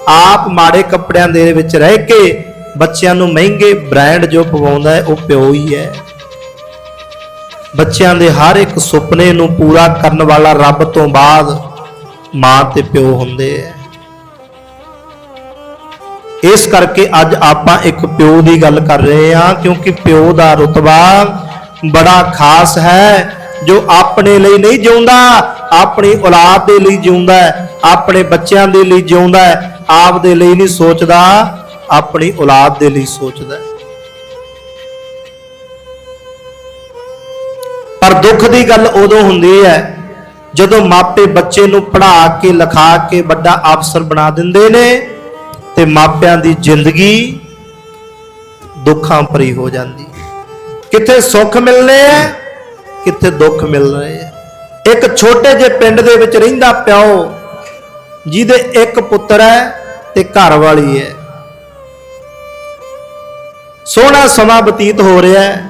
ਆਪ ਮਾੜੇ ਕੱਪੜਿਆਂ ਦੇ ਵਿੱਚ ਰਹਿ ਕੇ ਬੱਚਿਆਂ ਨੂੰ ਮਹਿੰਗੇ ਬ੍ਰਾਂਡ ਜੋ ਪਵਾਉਂਦਾ ਹੈ, ਉਹ ਪਿਓ ਹੀ ਹੈ। ਬੱਚਿਆਂ ਦੇ ਹਰ ਇੱਕ ਸੁਪਨੇ ਨੂੰ ਪੂਰਾ ਕਰਨ ਵਾਲਾ ਰੱਬ ਤੋਂ ਬਾਅਦ ਮਾਂ ਤੇ ਪਿਓ ਹੁੰਦੇ ਹੈ। ਇਸ ਕਰਕੇ ਅੱਜ ਆਪਾਂ ਇੱਕ ਪਿਓ ਦੀ ਗੱਲ ਕਰ ਰਹੇ ਹਾਂ, ਕਿਉਂਕਿ ਪਿਓ ਦਾ ਰਤਬਾ ਬੜਾ ਖਾਸ ਹੈ, ਜੋ ਆਪਣੇ ਲਈ ਨਹੀਂ ਜਿਉਂਦਾ, ਆਪਣੀ ਔਲਾਦ ਦੇ ਲਈ ਜਿਉਂਦਾ ਹੈ, ਆਪਣੇ ਬੱਚਿਆਂ ਦੇ ਲਈ ਜਿਉਂਦਾ ਹੈ, ਆਪ ਦੇ ਲਈ ਨਹੀਂ ਸੋਚਦਾ, ਆਪਣੀ ਔਲਾਦ ਦੇ ਲਈ ਸੋਚਦਾ ਪਰ ਦੁੱਖ ਦੀ ਗੱਲ ਉਦੋਂ ਹੁੰਦੀ ਹੈ, ਜਦੋਂ ਮਾਪੇ ਬੱਚੇ ਨੂੰ ਪੜ੍ਹਾ ਕੇ, ਲਿਖਾ ਕੇ ਵੱਡਾ ਅਫਸਰ ਬਣਾ ਦਿੰਦੇ ਨੇ, ਤੇ ਮਾਪਿਆਂ ਦੀ ਜ਼ਿੰਦਗੀ ਦੁੱਖਾਂ ਭਰੀ ਹੋ ਜਾਂਦੀ ਕਿੱਥੇ ਸੁੱਖ ਮਿਲਨੇ ਆ? ਕਿੱਥੇ ਦੁੱਖ ਮਿਲ ਰਹੇ ਆ? ਇੱਕ ਛੋਟੇ ਜਿਹੇ ਪਿੰਡ ਦੇ ਵਿੱਚ ਰਹਿੰਦਾ ਪਿਓ ਜਿਹਦੇ ਇੱਕ ਪੁੱਤਰ ਹੈ ਤੇ ਘਰ ਵਾਲੀ ਹੈ। ਸੋਹਣਾ ਸਮਾਂ ਬਤੀਤ ਹੋ ਰਿਹਾ ਹੈ।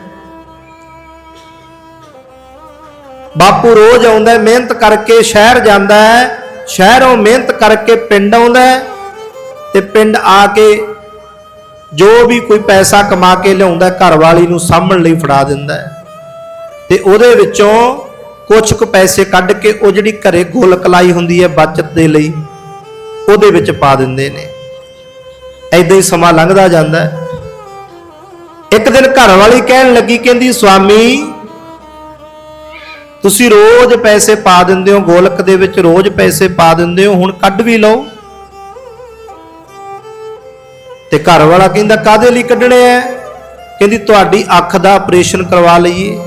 ਬਾਪੂ ਰੋਜ਼ ਆਉਂਦਾ ਮਿਹਨਤ ਕਰਕੇ ਸ਼ਹਿਰ ਜਾਂਦਾ ਹੈ। ਸ਼ਹਿਰੋਂ ਮਿਹਨਤ ਕਰਕੇ ਪਿੰਡ ਆਉਂਦਾ ਤੇ ਪਿੰਡ ਆ ਕੇ ਜੋ ਵੀ ਕੋਈ ਪੈਸਾ ਕਮਾ ਕੇ ਲਿਆਉਂਦਾ ਹੈ, ਘਰ ਵਾਲੀ ਨੂੰ ਸਾਂਭਣ ਲਈ ਫੜਾ ਦਿੰਦਾ ਹੈ। ਤੇ ਉਹਦੇ ਵਿੱਚੋਂ ਕੁਝ ਕੁ ਪੈਸੇ ਕੱਢ ਕੇ ਉਹ ਜਿਹੜੀ ਘਰੇ ਗੋਲਕ ਲਾਈ ਹੁੰਦੀ ਹੈ ਬਚਤ ਦੇ ਲਈ ਉਹਦੇ ਵਿੱਚ ਪਾ ਦਿੰਦੇ ਨੇ। ਐਦਾਂ ਹੀ ਸਮਾਂ ਲੰਘਦਾ ਜਾਂਦਾ ਹੈ। ਇੱਕ ਦਿਨ ਘਰ ਵਾਲੀ ਕਹਿਣ ਲੱਗੀ ਕਹਿੰਦੀ ਸਵਾਮੀ ਤੁਸੀਂ ਰੋਜ਼ ਪੈਸੇ ਪਾ ਦਿੰਦੇ ਹੋ ਗੋਲਕ ਦੇ ਵਿੱਚ ਰੋਜ਼ ਪੈਸੇ ਪਾ ਦਿੰਦੇ ਹੋ ਹੁਣ ਕੱਢ ਵੀ ਲਓ। ਤੇ ਘਰ ਵਾਲਾ ਕਹਿੰਦਾ ਕਾਦੇ ਲਈ ਕੱਢਣੇ ਐ? ਕਹਿੰਦੀ, ਤੁਹਾਡੀ ਅੱਖ ਦਾ ਆਪਰੇਸ਼ਨ ਕਰਵਾ ਲਈਏ।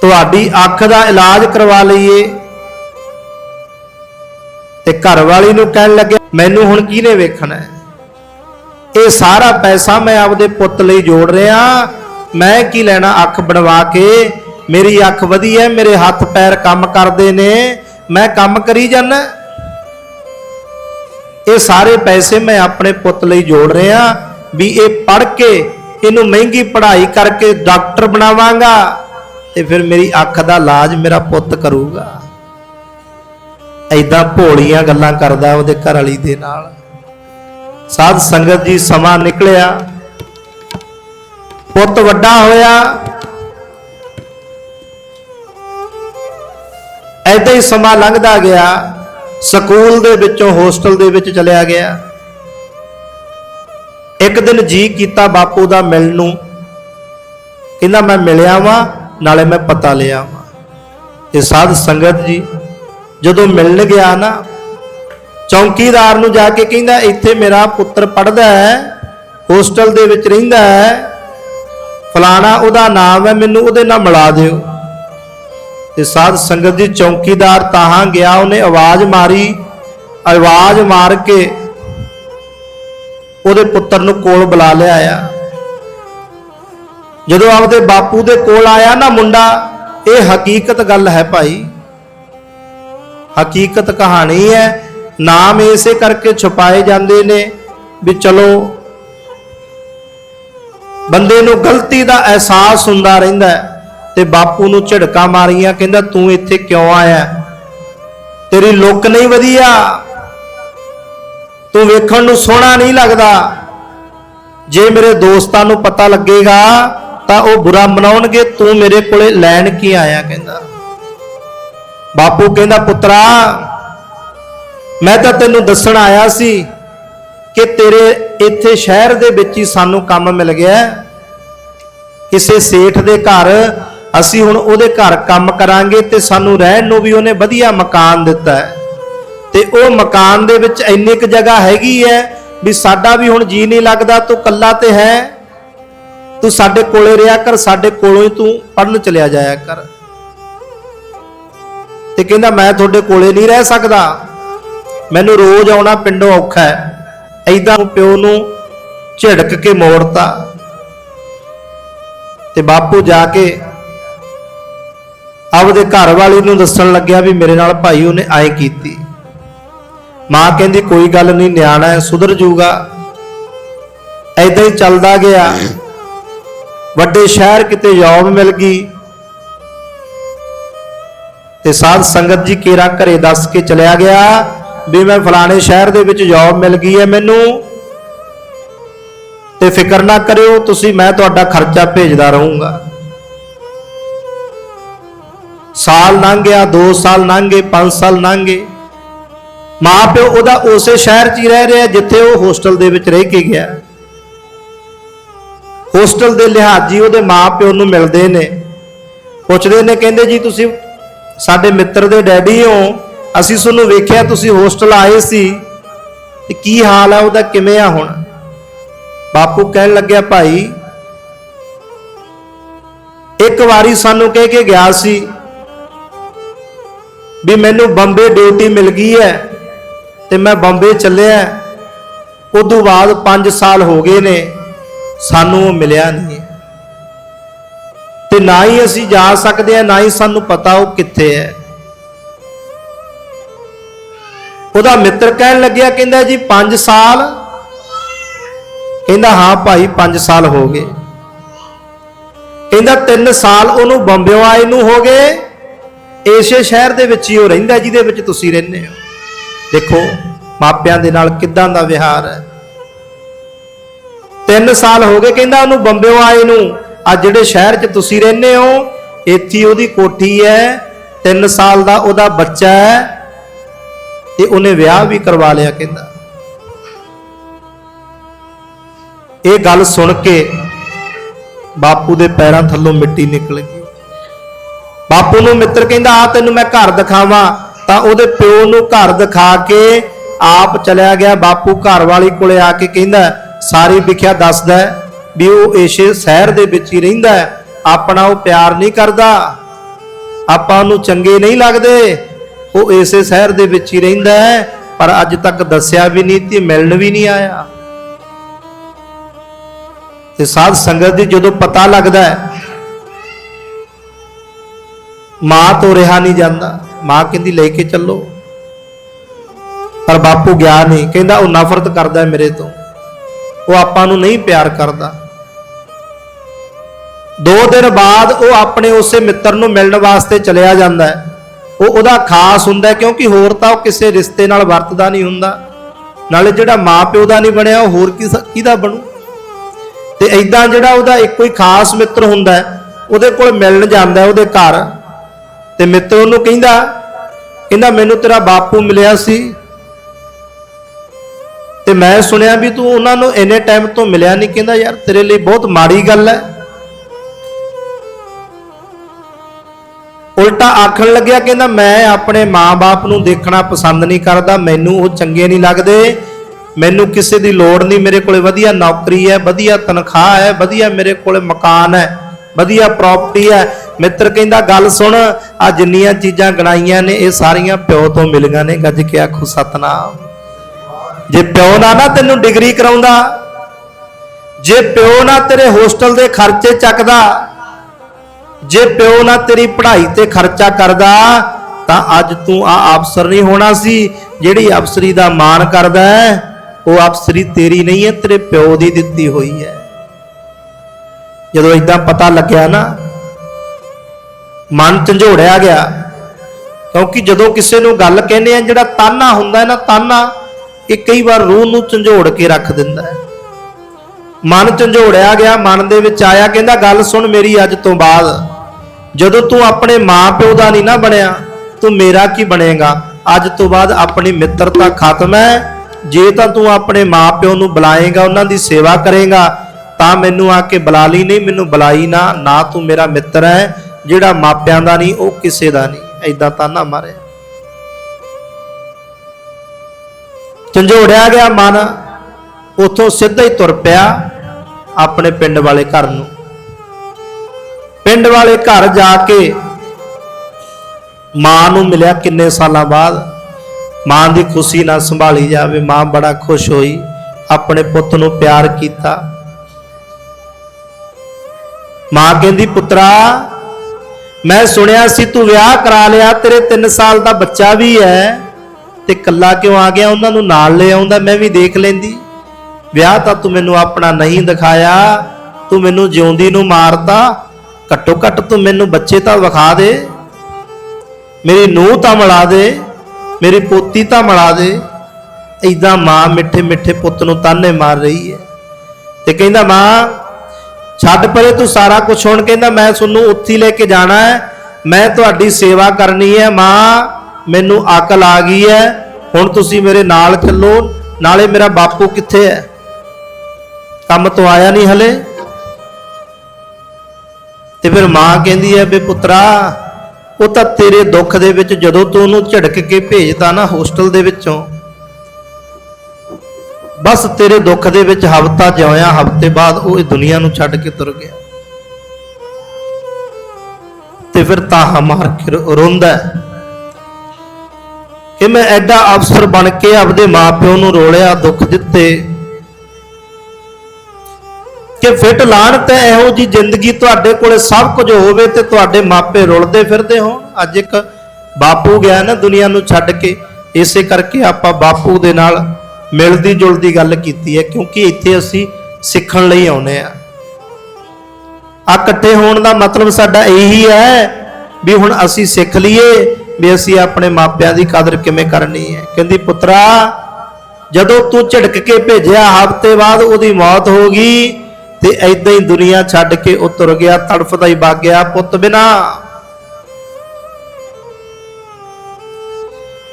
ਤੁਹਾਡੀ ਅੱਖ ਦਾ ਇਲਾਜ ਕਰਵਾ ਲਈਏ। ਤੇ ਘਰ ਵਾਲੀ ਨੂੰ ਕਹਿਣ ਲੱਗੇ ਮੈਨੂੰ ਹੁਣ ਕਿਹਨੇ ਵੇਖਣਾ ਹੈ ਇਹ ਸਾਰਾ ਪੈਸਾ ਮੈਂ ਆਪਦੇ ਪੁੱਤ ਲਈ ਜੋੜ ਰਿਹਾ। ਮੈਂ ਕੀ ਲੈਣਾ ਅੱਖ ਬਣਵਾ ਕੇ? ਮੇਰੀ ਅੱਖ ਵਧੀਆ ਮੇਰੇ ਹੱਥ ਪੈਰ ਕੰਮ ਕਰਦੇ ਨੇ। ਮੈਂ ਕੰਮ ਕਰੀ ਜਾਂਦਾ ਇਹ ਸਾਰੇ ਪੈਸੇ ਮੈਂ ਆਪਣੇ ਪੁੱਤ ਲਈ ਜੋੜ ਰਿਹਾ ਵੀ ਇਹ ਪੜ੍ਹ ਕੇ ਇਹਨੂੰ ਮਹਿੰਗੀ ਪੜ੍ਹਾਈ ਕਰਕੇ ਡਾਕਟਰ ਬਣਾਵਾਂਗਾ ਤੇ ਫਿਰ ਮੇਰੀ ਅੱਖ ਦਾ ਇਲਾਜ ਮੇਰਾ ਪੁੱਤ ਕਰੂਗਾ। ਐਦਾਂ ਭੋਲੀਆਂ ਗੱਲਾਂ ਕਰਦਾ ਉਹਦੇ ਘਰ ਵਾਲੀ ਦੇ ਨਾਲ। ਸਾਧ ਸੰਗਤ ਜੀ ਸਮਾਂ ਨਿਕਲਿਆ। ਪੁੱਤ ਵੱਡਾ ਹੋਇਆ। ਐਦਾਂ ਹੀ ਸਮਾਂ ਲੰਘਦਾ ਗਿਆ। ਸਕੂਲ ਦੇ ਵਿੱਚੋਂ ਹੋਸਟਲ ਦੇ ਵਿੱਚ ਚਲਿਆ ਗਿਆ। ਇੱਕ ਦਿਨ ਜੀ ਕੀਤਾ ਬਾਪੂ ਦਾ ਮਿਲਣ ਨੂੰ। ਕਹਿੰਦਾ, ਮੈਂ ਮਿਲਿਆ ਵਾਂ, ਨਾਲੇ ਮੈਂ ਪਤਾ ਲਿਆ ਵਾਂ। ਇਹ ਸਾਧ ਸੰਗਤ ਜੀ ਜਦੋਂ ਮਿਲਣ ਗਿਆ ਨਾ, ਚੌਂਕੀਦਾਰ ਨੂੰ ਜਾ ਕੇ ਕਹਿੰਦਾ, ਇੱਥੇ ਮੇਰਾ ਪੁੱਤਰ ਪੜਦਾ ਹੈ, ਹੋਸਟਲ ਦੇ ਵਿੱਚ ਰਹਿੰਦਾ ਹੈ। ਫਲਾਣਾ ਉਹਦਾ ਨਾਮ ਹੈ, ਮੈਨੂੰ ਉਹਦੇ ਨਾਲ ਮਿਲਾ ਦਿਓ। ਤੇ ਸਾਧ ਸੰਗਤ ਜੀ ਚੌਂਕੀਦਾਰ ਤਾਹਾਂ ਗਿਆ, ਉਹਨੇ ਆਵਾਜ਼ ਮਾਰੀ, ਆਵਾਜ਼ ਮਾਰ ਕੇ ਉਹਦੇ ਪੁੱਤਰ ਨੂੰ ਕੋਲ ਬੁਲਾ ਲਿਆ ਲਿਆਇਆ ਜਦੋਂ ਆਪਦੇ ਬਾਪੂ ਦੇ ਕੋਲ ਆਇਆ ਨਾ ਮੁੰਡਾ, ਇਹ ਹਕੀਕਤ ਗੱਲ ਹੈ ਭਾਈ। ਹਕੀਕਤ ਕਹਾਣੀ ਹੈ, ਨਾਮ ਇਸੇ ਕਰਕੇ ਛੁਪਾਏ ਜਾਂਦੇ ਨੇ ਵੀ ਚਲੋ, ਬੰਦੇ ਨੂੰ ਗਲਤੀ ਦਾ ਅਹਿਸਾਸ ਹੁੰਦਾ ਰਹਿੰਦਾ ਹੈ। ਤੇ ਬਾਪੂ ਨੂੰ ਝੜਕਾ ਮਾਰੀਆਂ, ਕਹਿੰਦਾ, ਤੂੰ ਇੱਥੇ ਕਿਉਂ ਆਇਆ? ਤੇਰੀ ਲੁੱਕ ਨਹੀਂ ਵਧੀਆ। ਤੂੰ ਵੇਖਣ ਨੂੰ ਸੋਹਣਾ ਨਹੀਂ ਲੱਗਦਾ। ਜੇ ਮੇਰੇ ਦੋਸਤਾਂ ਨੂੰ ਪਤਾ ਲੱਗੇਗਾ, ਤਾਂ ਉਹ ਬੁਰਾ ਮਨਾਉਣਗੇ। ਤੂੰ ਮੇਰੇ ਕੋਲੇ ਲੈਣ ਕੀ ਆਇਆ? ਕਹਿੰਦਾ। ਬਾਪੂ ਕਹਿੰਦਾ, ਪੁੱਤਰਾ, ਮੈਂ ਤਾਂ ਤੈਨੂੰ ਦੱਸਣ ਆਇਆ ਸੀ ਕਿ ਤੇਰੇ ਇੱਥੇ ਸ਼ਹਿਰ ਦੇ ਵਿੱਚ ਹੀ ਸਾਨੂੰ ਕੰਮ ਮਿਲ ਗਿਆ। ਕਿਸੇ ਸੇਠ ਦੇ ਘਰ ਅਸੀਂ ਹੁਣ ਉਹਦੇ ਘਰ ਕੰਮ ਕਰਾਂਗੇ ਤੇ ਸਾਨੂੰ ਰਹਿਣ ਨੂੰ ਵੀ ਉਹਨੇ ਵਧੀਆ ਮਕਾਨ ਦਿੱਤਾ ਹੈ। ਤੇ ਉਹ ਮਕਾਨ ਦੇ ਵਿੱਚ ਇੰਨੀ ਕੁ ਜਗ੍ਹਾ ਹੈਗੀ ਹੈ ਵੀ ਸਾਡਾ ਵੀ ਹੁਣ ਜੀ ਨਹੀਂ ਲੱਗਦਾ, ਤੂੰ ਕੱਲਾ ਤੇ ਹੈ। ਤੂੰ ਸਾਡੇ ਕੋਲੇ ਰਿਹਾ ਕਰ, ਸਾਡੇ ਕੋਲੋਂ ਹੀ ਤੂੰ ਪੜਨ ਚਲਿਆ ਜਾਇਆ ਕਰ। ਤੇ ਕਹਿੰਦਾ, ਮੈਂ ਤੁਹਾਡੇ ਕੋਲੇ ਨਹੀਂ ਰਹਿ ਸਕਦਾ। ਮੈਨੂੰ ਰੋਜ਼ ਆਉਣਾ ਪਿੰਡੋਂ ਔਖਾ ਹੈ। ਐਦਾਂ ਪਿਓ ਨੂੰ ਝਿੜਕ ਕੇ ਮੋੜਤਾ। ਤੇ ਬਾਪੂ ਜਾ ਕੇ ਆਪਦੇ ਘਰ ਵਾਲੀ ਨੂੰ ਦੱਸਣ ਲੱਗਿਆ ਵੀ ਮੇਰੇ ਨਾਲ ਭਾਈ ਉਹਨੇ ਆਏ ਕੀਤੀ। ਮਾਂ ਕਹਿੰਦੀ, ਕੋਈ ਗੱਲ ਨਹੀਂ, ਨਿਆਣਾ ਹੈ, ਸੁਧਰ ਜਾਊਗਾ। ਐਦਾਂ ਹੀ ਚੱਲਦਾ ਗਿਆ। ਵੱਡੇ ਸ਼ਹਿਰ ਕਿਤੇ ਜੌਬ ਮਿਲ ਗਈ। ਤੇ ਸਾਧ ਸੰਗਤ ਜੀ ਕੇਰਾ ਘਰੇ ਦੱਸ ਕੇ ਚਲਿਆ ਗਿਆ ਵੀ ਮੈਂ ਫਲਾਣੇ ਸ਼ਹਿਰ ਦੇ ਵਿੱਚ ਜੌਬ ਮਿਲ ਗਈ ਹੈ ਮੈਨੂੰ। ਤੇ ਫਿਕਰ ਨਾ ਕਰਿਓ, ਤੁਸੀਂ, ਮੈਂ ਤੁਹਾਡਾ ਖਰਚਾ ਭੇਜਦਾ ਰਹੂੰਗਾ। ਸਾਲ ਲੰਘ ਗਿਆ 2 ਸਾਲ ਲੰਘ ਗਏ 5 ਸਾਲ ਲੰਘ ਗਏ। ਮਾਂ ਪਿਓ ਉਹਦਾ ਉਸੇ ਸ਼ਹਿਰ 'ਚ ਹੀ ਰਹਿ ਰਿਹਾ, ਜਿੱਥੇ ਉਹ ਹੋਸਟਲ ਦੇ ਵਿੱਚ ਰਹਿ ਕੇ ਗਿਆ। ਹੋਸਟਲ ਦੇ ਲਿਹਾਜੀ ਉਹਦੇ ਮਾਂ ਪਿਓ ਨੂੰ ਮਿਲਦੇ ਨੇ। ਪੁੱਛਦੇ ਨੇ, ਕਹਿੰਦੇ ਜੀ, ਤੁਸੀਂ ਸਾਡੇ ਮਿੱਤਰ ਦੇ ਡੈਡੀ ਹੋ। ਅਸੀਂ ਤੁਹਾਨੂੰ ਵੇਖਿਆ, ਤੁਸੀਂ ਹੋਸਟਲ ਆਏ ਸੀ। ਤੇ ਕੀ ਹਾਲ ਹੈ ਉਹਦਾ ਕਿਵੇਂ ਆ ਹੁਣ? ਬਾਪੂ ਕਹਿਣ ਲੱਗਿਆ, ਭਾਈ, ਇੱਕ ਵਾਰੀ ਸਾਨੂੰ ਕਹਿ ਕੇ ਗਿਆ ਸੀ ਵੀ ਮੈਨੂੰ ਬੰਬੇ ਡਿਊਟੀ ਮਿਲ ਗਈ ਹੈ ਤੇ ਮੈਂ ਬੰਬੇ ਚੱਲਿਆ। ਉਦੋਂ ਬਾਅਦ 5 ਸਾਲ ਹੋ ਗਏ ਨੇ, ਸਾਨੂੰ ਉਹ ਮਿਲਿਆ ਨਹੀਂ। ਤੇ ਨਾ ਹੀ ਅਸੀਂ ਜਾ ਸਕਦੇ ਆ ਨਾ ਹੀ ਸਾਨੂੰ ਪਤਾ ਉਹ ਕਿੱਥੇ ਹੈ। ਉਹਦਾ ਮਿੱਤਰ ਕਹਿਣ ਲੱਗਿਆ, ਕਹਿੰਦਾ ਜੀ 5 ਸਾਲ। ਕਹਿੰਦਾ, ਹਾਂ ਭਾਈ 5 ਸਾਲ ਹੋ ਗਏ। ਕਹਿੰਦਾ 3 ਸਾਲ ਉਹਨੂੰ ਬੰਬਿਓ ਆਏ ਨੂੰ ਹੋ ਗਏ। ਇਸੇ ਸ਼ਹਿਰ ਦੇ ਵਿੱਚ ਹੀ ਉਹ ਰਹਿੰਦਾ ਜਿਹਦੇ ਵਿੱਚ ਤੁਸੀਂ ਰਹਿੰਦੇ ਹੋ। ਦੇਖੋ, ਮਾਪਿਆਂ ਦੇ ਨਾਲ ਕਿੱਦਾਂ ਦਾ ਵਿਹਾਰ ਹੈ। 3 ਸਾਲ ਹੋ ਗਏ ਕਹਿੰਦਾ ਉਹਨੂੰ ਬੰਬਿਓ ਆਏ ਨੂੰ। ਆ ਜਿਹੜੇ ਸ਼ਹਿਰ 'ਚ ਤੁਸੀਂ ਰਹਿੰਦੇ ਹੋ, ਇੱਥੇ ਉਹਦੀ ਕੋਠੀ ਹੈ 3 ਸਾਲ ਦਾ ਉਹਦਾ ਬੱਚਾ ਹੈ। ਤੇ ਉਹਨੇ ਵਿਆਹ ਵੀ ਕਰਵਾ ਲਿਆ ਕਹਿੰਦਾ। ਇਹ ਗੱਲ ਸੁਣ ਕੇ ਬਾਪੂ ਦੇ ਪੈਰਾਂ ਥੱਲੋਂ ਮਿੱਟੀ ਨਿਕਲੇ ਬਾਪੂ ਨੂੰ ਮਿੱਤਰ ਕਹਿੰਦਾ, ਆ ਤੈਨੂੰ ਮੈਂ ਘਰ ਦਿਖਾਵਾਂ। ਤਾਂ ਉਹਦੇ ਪਿਓ ਨੂੰ ਘਰ ਦਿਖਾ ਕੇ ਆਪ ਚਲਿਆ ਗਿਆ। ਬਾਪੂ ਘਰ ਵਾਲੀ ਕੋਲੇ ਆ ਕੇ ਕਹਿੰਦਾ, ਸਾਰੀ ਵਿਖਿਆ ਦੱਸਦਾ ਵੀ ਉਹ ਇਸੇ ਸ਼ਹਿਰ ਦੇ ਵਿੱਚ ਹੀ ਰਹਿੰਦਾ ਆਪਣਾ ਉਹ ਪਿਆਰ ਨਹੀਂ ਕਰਦਾ। ਆਪਾਂ ਉਹਨੂੰ ਚੰਗੇ ਨਹੀਂ ਲੱਗਦੇ। ਉਹ ਇਸੇ ਸ਼ਹਿਰ ਦੇ ਵਿੱਚ ਹੀ ਰਹਿੰਦਾ ਪਰ ਅੱਜ ਤੱਕ ਦੱਸਿਆ ਵੀ ਨਹੀਂ ਤੇ ਮਿਲਣ ਵੀ ਨਹੀਂ ਆਇਆ। ਤੇ ਸਾਧ ਸੰਗਤ ਦੀ ਜਦੋਂ ਪਤਾ ਲੱਗਦਾ ਹੈ ਮਾਂ ਤੋਂ ਰਿਹਾ ਨਹੀਂ ਜਾਂਦਾ। ਮਾਂ ਕਹਿੰਦੀ, ਲੈ ਕੇ ਚੱਲੋ। ਪਰ ਬਾਪੂ ਗਿਆ ਨਹੀਂ। ਕਹਿੰਦਾ, ਉਹ ਨਫ਼ਰਤ ਕਰਦਾ ਮੇਰੇ ਤੋਂ। ਉਹ ਆਪਾਂ ਨੂੰ ਨਹੀਂ ਪਿਆਰ ਕਰਦਾ। ਦੋ ਦਿਨ ਬਾਅਦ ਉਹ ਆਪਣੇ ਉਸੇ ਮਿੱਤਰ ਨੂੰ ਮਿਲਣ ਵਾਸਤੇ ਚਲਿਆ ਜਾਂਦਾ ਹੈ। ਉਹ ਉਹਦਾ ਖਾਸ ਹੁੰਦਾ ਕਿਉਂਕਿ ਹੋਰ ਤਾਂ ਉਹ ਕਿਸੇ ਰਿਸ਼ਤੇ ਨਾਲ ਵਰਤਦਾ ਨਹੀਂ ਹੁੰਦਾ। ਨਾਲੇ ਜਿਹੜਾ ਮਾਂ ਪਿਓ ਦਾ ਨਹੀਂ ਬਣਿਆ, ਉਹ ਹੋਰ ਕਿਹਦਾ ਬਣੂ? ਤੇ ਐਦਾਂ ਜਿਹੜਾ ਉਹਦਾ ਇੱਕੋ ਹੀ ਖਾਸ ਮਿੱਤਰ ਹੁੰਦਾ ਉਹਦੇ ਕੋਲ ਮਿਲਣ ਜਾਂਦਾ ਉਹਦੇ ਘਰ। ਤੇ ਮਿੱਤਰ ਉਹਨੂੰ ਕਹਿੰਦਾ ਕਹਿੰਦਾ ਮੈਨੂੰ ਤੇਰਾ ਬਾਪੂ ਮਿਲਿਆ ਸੀ। ਤੇ ਮੈਂ ਸੁਣਿਆ ਵੀ ਤੂੰ ਉਹਨਾਂ ਨੂੰ ਇੰਨੇ ਟਾਈਮ ਤੋਂ ਮਿਲਿਆ ਨਹੀਂ, ਕਹਿੰਦਾ ਯਾਰ ਤੇਰੇ ਲਈ ਬਹੁਤ ਮਾੜੀ ਗੱਲ ਹੈ। ਉਲਟਾ ਆਖਣ ਲੱਗਿਆ, ਕਹਿੰਦਾ ਮੈਂ ਆਪਣੇ ਮਾਂ-ਬਾਪ ਨੂੰ ਦੇਖਣਾ ਪਸੰਦ ਨਹੀਂ ਕਰਦਾ, ਮੈਨੂੰ ਉਹ ਚੰਗੇ ਨਹੀਂ ਲੱਗਦੇ। ਮੈਨੂੰ ਕਿਸੇ ਦੀ ਲੋੜ ਨਹੀਂ, ਮੇਰੇ ਕੋਲੇ ਵਧੀਆ ਨੌਕਰੀ ਹੈ, ਵਧੀਆ ਤਨਖਾਹ ਹੈ, ਵਧੀਆ ਮੇਰੇ ਕੋਲੇ ਮਕਾਨ ਹੈ, ਵਧੀਆ ਪ੍ਰਾਪਰਟੀ ਹੈ। ਮਿੱਤਰ ਕਹਿੰਦਾ, ਗੱਲ ਸੁਣ ਆ ਜਿੰਨੀਆਂ ਚੀਜ਼ਾਂ ਗਣਾਈਆਂ ਨੇ, ਇਹ ਸਾਰੀਆਂ ਪਿਓ ਤੋਂ ਮਿਲੀਆਂ ਨੇ। ਗੱਜ ਕੇ ਆਖੋ, ਸਤਨਾਮ, ਜੇ ਪਿਓ ਨਾ ਨਾ ਤੈਨੂੰ ਡਿਗਰੀ ਕਰਾਉਂਦਾ, ਜੇ ਪਿਓ ਨਾ ਤੇਰੇ ਹੋਸਟਲ ਦੇ ਖਰਚੇ ਚੱਕਦਾ, ਜੇ ਪਿਓ ਨਾ ਤੇਰੀ ਪੜ੍ਹਾਈ ਤੇ ਖਰਚਾ ਕਰਦਾ, ਤਾਂ ਅੱਜ ਤੂੰ ਆ ਅਫਸਰ ਨਹੀਂ ਹੋਣਾ ਸੀ, ਜਿਹੜੀ ਅਫਸਰੀ ਦਾ ਮਾਣ ਕਰਦਾ ਉਹ ਅਫਸਰੀ ਤੇਰੀ ਨਹੀਂ ਹੈ, ਤੇਰੇ ਪਿਓ ਦੀ ਦਿੱਤੀ ਹੋਈ ਹੈ। ਜਦੋਂ ਇਦਾਂ ਪਤਾ ਲੱਗਿਆ ਨਾ ਮਨ ਝੰਜੋੜਿਆ ਗਿਆ। ਕਿਉਂਕਿ ਜਦੋਂ ਕਿਸੇ ਨੂੰ ਗੱਲ ਕਹਿੰਦੇ ਆ, ਜਿਹੜਾ ਤਾਨਾ ਹੁੰਦਾ ਹੈ ਨਾ, ਤਾਨਾ ਇਹ ਕਈ ਵਾਰ ਰੂਹ ਨੂੰ ਝੰਜੋੜ ਕੇ ਰੱਖ ਦਿੰਦਾ ਹੈ। ਮਨ ਝੰਜੋੜਿਆ ਗਿਆ, ਮਨ ਦੇ ਵਿੱਚ ਆਇਆ, ਕਹਿੰਦਾ, ਗੱਲ ਸੁਣ ਮੇਰੀ ਅੱਜ ਤੋਂ ਬਾਅਦ। ਜਦੋਂ ਤੂੰ ਆਪਣੇ ਮਾਪਿਓ ਦਾ ਨਹੀਂ ਨਾ ਬਣਿਆ, ਤੂੰ ਮੇਰਾ ਕੀ ਬਣੇਗਾ? ਅੱਜ ਤੋਂ ਬਾਅਦ ਆਪਣੀ ਮਿੱਤਰਤਾ ਖਤਮ ਹੈ। ਜੇ ਤਾਂ ਤੂੰ ਆਪਣੇ ਮਾਪਿਓ ਨੂੰ ਬੁਲਾਏਗਾ, ਉਹਨਾਂ ਦੀ ਸੇਵਾ ਕਰੇਗਾ, ਤਾਂ ਮੈਨੂੰ ਆ ਕੇ ਬੁਲਾ ਲਈ, ਨਹੀਂ, ਮੈਨੂੰ ਬੁਲਾਈ ਨਾ ਨਾ ਤੂੰ ਮੇਰਾ ਮਿੱਤਰ ਹੈ। ਜਿਹੜਾ ਮਾਪਿਆਂ ਦਾ ਨਹੀਂ, ਉਹ ਕਿਸੇ ਦਾ ਨਹੀਂ। ਐਦਾਂ ਤਾਂ ਨਾ ਮਾਰਿਆ ਝੰਜੋੜਿਆ ਗਿਆ ਮਨ, ਉਥੋਂ ਸਿੱਧਾ ਹੀ ਤੁਰ ਪਿਆ ਆਪਣੇ ਪਿੰਡ ਵਾਲੇ ਘਰ ਨੂੰ। ਪਿੰਡ ਵਾਲੇ ਘਰ ਜਾ ਕੇ ਮਾਂ ਨੂੰ ਮਿਲਿਆ ਕਿੰਨੇ ਸਾਲਾਂ ਬਾਅਦ। ਮਾਂ ਦੀ ਖੁਸ਼ੀ ਨਾਲ ਸੰਭਾਲੀ ਜਾਵੇ, ਮਾਂ ਬੜਾ ਖੁਸ਼ ਹੋਈ, ਆਪਣੇ ਪੁੱਤ ਨੂੰ ਪਿਆਰ ਕੀਤਾ। ਮਾਂ ਕਹਿੰਦੀ, ਪੁੱਤਰਾ ਮੈਂ ਸੁਣਿਆ ਸੀ ਤੂੰ ਵਿਆਹ ਕਰਾ ਲਿਆ, ਤੇਰੇ 3 ਸਾਲ ਦਾ ਬੱਚਾ ਵੀ ਹੈ ਤੇ ਕੱਲਾ ਕਿਉਂ ਆ ਗਿਆ? ਉਹਨਾਂ ਨੂੰ ਨਾਲ ਲੈ ਆਉਂਦਾ, ਮੈਂ ਵੀ ਦੇਖ ਲੈਂਦੀ। ਵਿਆਹ ਤਾਂ ਤੂੰ ਮੈਨੂੰ ਆਪਣਾ ਨਹੀਂ ਦਿਖਾਇਆ, ਤੂੰ ਮੈਨੂੰ ਜਿਉਂਦੀ ਨੂੰ ਮਾਰਤਾ ਘੱਟੋ ਘੱਟ ਤੂੰ ਮੈਨੂੰ ਬੱਚੇ ਤਾਂ ਵਿਖਾ ਦੇ। ਮੇਰੀ ਨੂੰਹ ਤਾਂ ਮਿਲਾ ਦੇ, ਮੇਰੀ ਪੋਤੀ ਤਾਂ ਮਿਲਾ ਦੇ। ਐਦਾਂ ਮਾਂ ਮਿੱਠੇ ਮਿੱਠੇ ਪੁੱਤ ਨੂੰ ਤਾਨੇ ਮਾਰ ਰਹੀ ਹੈ ਤੇ ਕਹਿੰਦਾ, ਮਾਂ ਛੱਡ ਪਰੇ ਤੂੰ ਸਾਰਾ ਕੁਝ ਹੁਣ ਕਹਿੰਦਾ, ਮੈਂ ਤੁਹਾਨੂੰ ਉੱਥੇ ਲੈ ਕੇ ਜਾਣਾ ਹੈ, ਮੈਂ ਤੁਹਾਡੀ ਸੇਵਾ ਕਰਨੀ ਹੈ, ਮਾਂ, ਮੈਨੂੰ ਅਕਲ ਆ ਗਈ ਹੈ, ਹੁਣ ਤੁਸੀਂ ਮੇਰੇ ਨਾਲ ਚੱਲੋ, ਨਾਲੇ ਮੇਰਾ ਬਾਪੂ ਕਿੱਥੇ ਹੈ? ਕੰਮ ਤੋਂ ਆਇਆ ਨਹੀਂ ਹਲੇ। ਤੇ ਫਿਰ ਮਾਂ ਕਹਿੰਦੀ ਹੈ ਵੀ ਪੁੱਤਰਾ, ਉਹ ਤਾਂ ਤੇਰੇ ਦੁੱਖ ਦੇ ਵਿੱਚ ਜਦੋਂ ਤੂੰ ਉਹਨੂੰ ਝੜਕ ਕੇ ਭੇਜਦਾ ਨਾ ਹੋਸਟਲ ਦੇ ਵਿੱਚੋਂ ਬਸ ਤੇਰੇ ਦੁੱਖ ਦੇ ਵਿੱਚ ਹਫਤਾ ਜਿਉਇਆ, ਹਫ਼ਤੇ ਬਾਅਦ ਉਹ ਇਹ ਦੁਨੀਆ ਨੂੰ ਛੱਡ ਕੇ ਤੁਰ ਗਿਆ। ਤੇ ਫਿਰ ਤਾਹਾ ਮਾਰ ਕੇ ਰੋਂਦਾ ਕਿ ਮੈਂ ਐਡਾ ਅਫਸਰ ਬਣ ਕੇ ਆਪਦੇ ਮਾਪਿਓ ਨੂੰ ਰੋਲਿਆ, ਦੁੱਖ ਦਿੱਤੇ। ਕਿ ਫਿੱਟ ਲਾਣ ਹੈ ਇਹੋ ਜੀ ਜ਼ਿੰਦਗੀ ਤੁਹਾਡੇ ਕੋਲੇ ਸਭ ਕੁਝ ਹੋਵੇ ਤੇ ਤੁਹਾਡੇ ਮਾਪੇ ਰੁਲਦੇ ਫਿਰਦੇ ਹੋ ਅੱਜ ਇੱਕ ਬਾਪੂ ਗਿਆ ਨਾ ਦੁਨੀਆ ਨੂੰ ਛੱਡ ਕੇ, ਇਸੇ ਕਰਕੇ ਆਪਾਂ ਬਾਪੂ ਦੇ ਨਾਲ ਮਿਲਦੀ ਜੁਲਦੀ ਗੱਲ ਕੀਤੀ ਹੈ, ਕਿਉਂਕਿ ਇੱਥੇ ਅਸੀਂ ਸਿੱਖਣ ਲਈ ਆਉਨੇ ਆ ਆ ਇਕੱਠੇ ਹੋਣ ਦਾ ਮਤਲਬ ਸਾਡਾ ਇਹੀ ਹੈ ਵੀ ਹੁਣ ਅਸੀਂ ਸਿੱਖ ਲਈਏ, ਵੀ ਅਸੀਂ ਆਪਣੇ ਮਾਪਿਆਂ ਦੀ ਕਦਰ ਕਿਵੇਂ ਕਰਨੀ ਹੈ। ਕਹਿੰਦੀ, ਪੁੱਤਰਾ, ਜਦੋਂ ਤੂੰ ਝਟਕ ਕੇ ਭੇਜਿਆ ਹਫ਼ਤੇ ਬਾਅਦ ਉਹਦੀ ਮੌਤ ਹੋ ਗਈ ਤੇ ਐਦਾਂ ਹੀ ਦੁਨੀਆ ਛੱਡ ਕੇ ਉਹ ਤੁਰ ਗਿਆ, ਤੜਫਦਾ ਹੀ ਵਗ ਗਿਆ ਪੁੱਤ ਬਿਨਾ।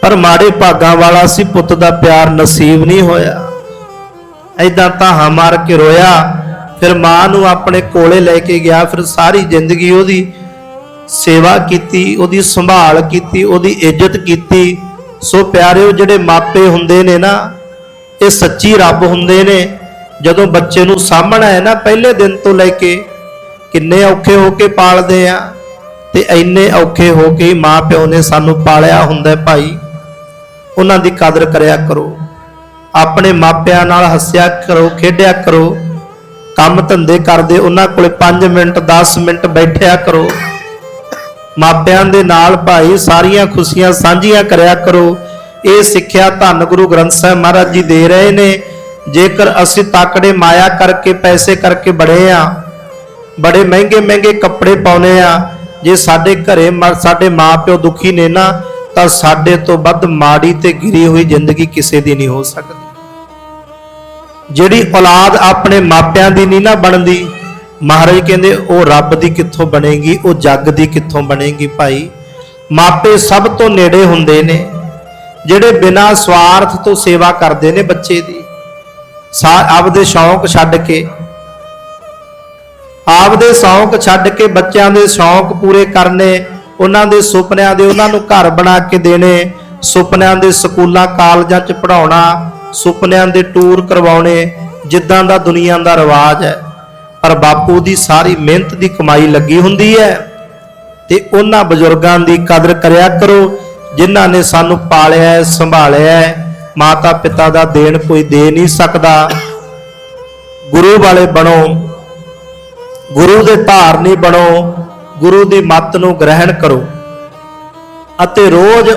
ਪਰ ਮਾੜੇ ਭਾਗਾਂ ਵਾਲਾ ਸੀ ਪੁੱਤ ਦਾ ਪਿਆਰ ਨਸੀਬ ਨਹੀਂ ਹੋਇਆ। ਐਦਾਂ ਤਾਹਾ ਮਾਰ ਕੇ ਰੋਇਆ, ਫਿਰ ਮਾਂ ਨੂੰ ਆਪਣੇ ਕੋਲੇ ਲੈ ਕੇ ਗਿਆ, ਫਿਰ ਸਾਰੀ ਜ਼ਿੰਦਗੀ ਉਹਦੀ ਸੇਵਾ ਕੀਤੀ, ਉਹਦੀ ਸੰਭਾਲ ਕੀਤੀ, ਉਹਦੀ ਇੱਜ਼ਤ ਕੀਤੀ। ਸੋ ਪਿਆਰਿਓ, ਜਿਹੜੇ ਮਾਪੇ ਹੁੰਦੇ ਨੇ ਨਾ, ਇਹ ਸੱਚੀ ਰੱਬ ਹੁੰਦੇ ਨੇ। ਜਦੋਂ ਬੱਚੇ ਨੂੰ ਸਾਹਮਣਾ ਹੈ ਨਾ, ਪਹਿਲੇ ਦਿਨ ਤੋਂ ਲੈ ਕੇ ਕਿੰਨੇ ਔਖੇ ਹੋ ਕੇ ਪਾਲਦੇ ਆ, ਤੇ ਐਨੇ ਔਖੇ ਹੋ ਕੇ ਹੀ ਮਾਂ ਪਿਓ ਨੇ ਸਾਨੂੰ ਪਾਲਿਆ ਹੁੰਦਾ ਭਾਈ। ਉਹਨਾਂ ਦੀ ਕਦਰ ਕਰਿਆ ਕਰੋ। ਆਪਣੇ ਮਾਪਿਆਂ ਨਾਲ ਹੱਸਿਆ ਕਰੋ, ਖੇਡਿਆ ਕਰੋ। ਕੰਮ ਧੰਦੇ ਕਰਦੇ ਉਹਨਾਂ ਕੋਲੇ 5 ਮਿੰਟ 10 ਮਿੰਟ ਬੈਠਿਆ ਕਰੋ। ਮਾਪਿਆਂ ਦੇ ਨਾਲ ਭਾਈ ਸਾਰੀਆਂ ਖੁਸ਼ੀਆਂ ਸਾਂਝੀਆਂ ਕਰਿਆ ਕਰੋ। ਇਹ ਸਿੱਖਿਆ ਧੰਨ ਗੁਰੂ ਗ੍ਰੰਥ ਸਾਹਿਬ ਮਹਾਰਾਜ ਜੀ ਦੇ ਰਹੇ ਨੇ। ਜੇਕਰ ਅਸੀਂ ਤਾਕੜੇ ਮਾਇਆ ਕਰਕੇ ਪੈਸੇ ਕਰਕੇ ਬੜੇ ਆ, ਬੜੇ ਮਹਿੰਗੇ ਮਹਿੰਗੇ ਕੱਪੜੇ ਪਾਉਨੇ ਆ, ਜੇ ਸਾਡੇ ਘਰੇ ਮ- ਸਾਡੇ ਮਾਪਿਓ ਦੁਖੀ ਨੇ ਨਾ ਤਾਂ ਸਾਡੇ ਤੋਂ ਵੱਧ ਮਾੜੀ ਤੇ ਗਿਰੀ ਹੋਈ ਜ਼ਿੰਦਗੀ ਕਿਸੇ ਦੀ ਨਹੀਂ ਹੋ ਸਕਦੀ। ਜਿਹੜੀ ਔਲਾਦ ਆਪਣੇ ਮਾਪਿਆਂ ਦੀ ਨਹੀਂ ਨਾ ਬਣਦੀ, ਮਹਾਰਾਜ ਕਹਿੰਦੇ, ਉਹ ਰੱਬ ਦੀ ਕਿੱਥੋਂ ਬਣੇਗੀ, ਉਹ ਜੱਗ ਦੀ ਕਿੱਥੋਂ ਬਣੇਗੀ ਭਾਈ? ਮਾਪੇ ਸਭ ਤੋਂ ਨੇੜੇ ਹੁੰਦੇ ਨੇ, ਜਿਹੜੇ ਬਿਨਾਂ ਸਵਾਰਥ ਤੋਂ ਸੇਵਾ ਕਰਦੇ ਨੇ ਬੱਚੇ ਦੀ। ਆਪਦੇ ਸ਼ੌਂਕ ਛੱਡ ਕੇ। ਆਪਦੇ ਸ਼ੌਂਕ ਛੱਡ ਕੇ ਬੱਚਿਆਂ ਦੇ ਸ਼ੌਂਕ ਪੂਰੇ ਕਰਨੇ ਉਹਨਾਂ ਦੇ ਸੁਪਨਿਆਂ ਦੇ ਉਹਨਾਂ ਨੂੰ ਘਰ ਬਣਾ ਕੇ ਦੇਣੇ, ਸੁਪਨਿਆਂ ਦੇ ਸਕੂਲਾਂ, ਕਾਲਜਾਂ 'ਚ ਪੜਾਉਣਾ ਸੁਪਨਿਆਂ ਦੇ ਟੂਰ ਕਰਵਾਉਣੇ, ਜਿੱਦਾਂ ਦਾ ਦੁਨੀਆ ਦਾ ਰਿਵਾਜ ਹੈ। ਪਰ ਬਾਪੂ ਦੀ ਸਾਰੀ ਮਿਹਨਤ ਦੀ ਕਮਾਈ ਲੱਗੀ ਹੁੰਦੀ ਹੈ ਤੇ ਉਹਨਾਂ ਬਜ਼ੁਰਗਾਂ ਦੀ ਕਦਰ ਕਰਿਆ ਕਰੋ, ਜਿਨ੍ਹਾਂ ਨੇ ਸਾਨੂੰ ਪਾਲਿਆ ਹੈ, ਸੰਭਾਲਿਆ ਹੈ। ਮਾਤਾ ਪਿਤਾ ਦਾ ਦੇਣ ਕੋਈ ਦੇ ਨਹੀਂ ਸਕਦਾ। ਗੁਰੂ ਵਾਲੇ ਬਣੋ, ਗੁਰੂ ਦੇ ਧਾਰਨੀ ਬਣੋ ਗੁਰੂ ਦੀ ਮੱਤ ਨੂੰ ਗ੍ਰਹਿਣ ਕਰੋ ਅਤੇ ਰੋਜ਼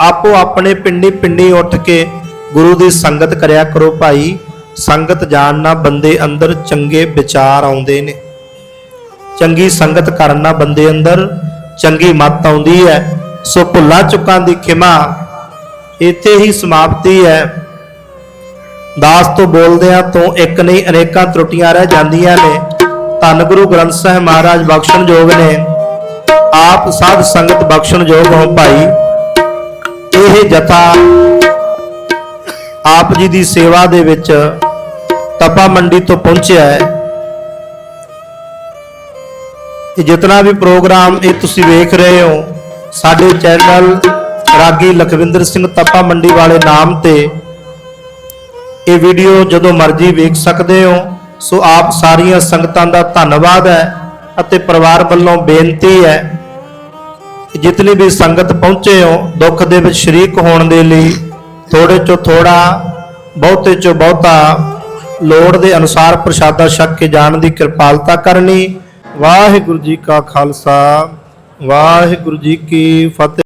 ਆਪੋ ਆਪਣੇ ਪਿੰਡੀ ਪਿੰਡੀ ਉੱਠ ਕੇ ਗੁਰੂ ਦੀ ਸੰਗਤ ਕਰਿਆ ਕਰੋ ਭਾਈ। ਸੰਗਤ ਜਾਣ ਨਾਲ ਬੰਦੇ ਅੰਦਰ ਚੰਗੇ ਵਿਚਾਰ ਆਉਂਦੇ ਨੇ। ਚੰਗੀ ਸੰਗਤ ਕਰਨ ਨਾਲ ਬੰਦੇ ਅੰਦਰ ਚੰਗੀ ਮੱਤ ਆਉਂਦੀ ਹੈ। ਸੋ ਭੁੱਲਾਂ ਚੁੱਕਾਂ ਦੀ ਖਿਮਾ ਇੱਥੇ ਹੀ ਸਮਾਪਤੀ ਹੈ। ਦਾਸ ਤੋਂ ਬੋਲਦਿਆਂ ਤੋਂ ਇੱਕ ਨਹੀਂ ਅਨੇਕਾਂ ਤਰੁੱਟੀਆਂ ਰਹਿ ਜਾਂਦੀਆਂ ਨੇ। ਧੰਨ ਗੁਰੂ ਗ੍ਰੰਥ ਸਾਹਿਬ ਮਹਾਰਾਜ ਬਖਸ਼ਣ ਯੋਗ ਨੇ, ਆਪ ਸਾਧ ਸੰਗਤ ਬਖਸ਼ਣ ਯੋਗ ਹੋ ਭਾਈ। ਇਹ ਜਥਾ ਆਪ ਜੀ ਦੀ ਸੇਵਾ ਦੇ ਵਿੱਚ ਤਪਾ ਮੰਡੀ ਤੋਂ ਪਹੁੰਚਿਆ ਹੈ। ਇਹ ਜਿਤਨਾ ਵੀ ਪ੍ਰੋਗਰਾਮ ਇਹ ਤੁਸੀਂ ਵੇਖ ਰਹੇ ਹੋ, ਸਾਡੇ ਚੈਨਲ ਰਾਗੀ ਲਖਵਿੰਦਰ ਸਿੰਘ ਤਪਾ ਮੰਡੀ ਵਾਲੇ ਨਾਮ ਤੇ ਇਹ ਵੀਡੀਓ ਜਦੋਂ ਮਰਜ਼ੀ ਵੇਖ ਸਕਦੇ ਹੋ। ਸੋ ਆਪ ਸਾਰੀਆਂ ਸੰਗਤਾਂ ਦਾ ਧੰਨਵਾਦ ਹੈ ਅਤੇ ਪਰਿਵਾਰ ਵੱਲੋਂ ਬੇਨਤੀ ਹੈ ਕਿ ਜਿਤਨੀ ਵੀ ਸੰਗਤ ਪਹੁੰਚੇ ਹੋ, ਦੁੱਖ ਦੇ ਵਿੱਚ ਸ਼ਰੀਕ ਹੋਣ ਦੇ ਲਈ ਥੋੜੇ ਚੋਂ ਥੋੜਾ ਬਹੁਤੇ ਚੋਂ ਬਹੁਤਾ ਲੋੜ ਦੇ ਅਨੁਸਾਰ ਪ੍ਰਸ਼ਾਦਾ ਛਕ ਕੇ ਜਾਣ ਦੀ ਕਿਰਪਾਲਤਾ ਕਰਨੀ। ਵਾਹਿਗੁਰੂ ਜੀ ਕਾ ਖਾਲਸਾ, ਵਾਹਿਗੁਰੂ ਜੀ ਕੀ ਫਤਿਹ।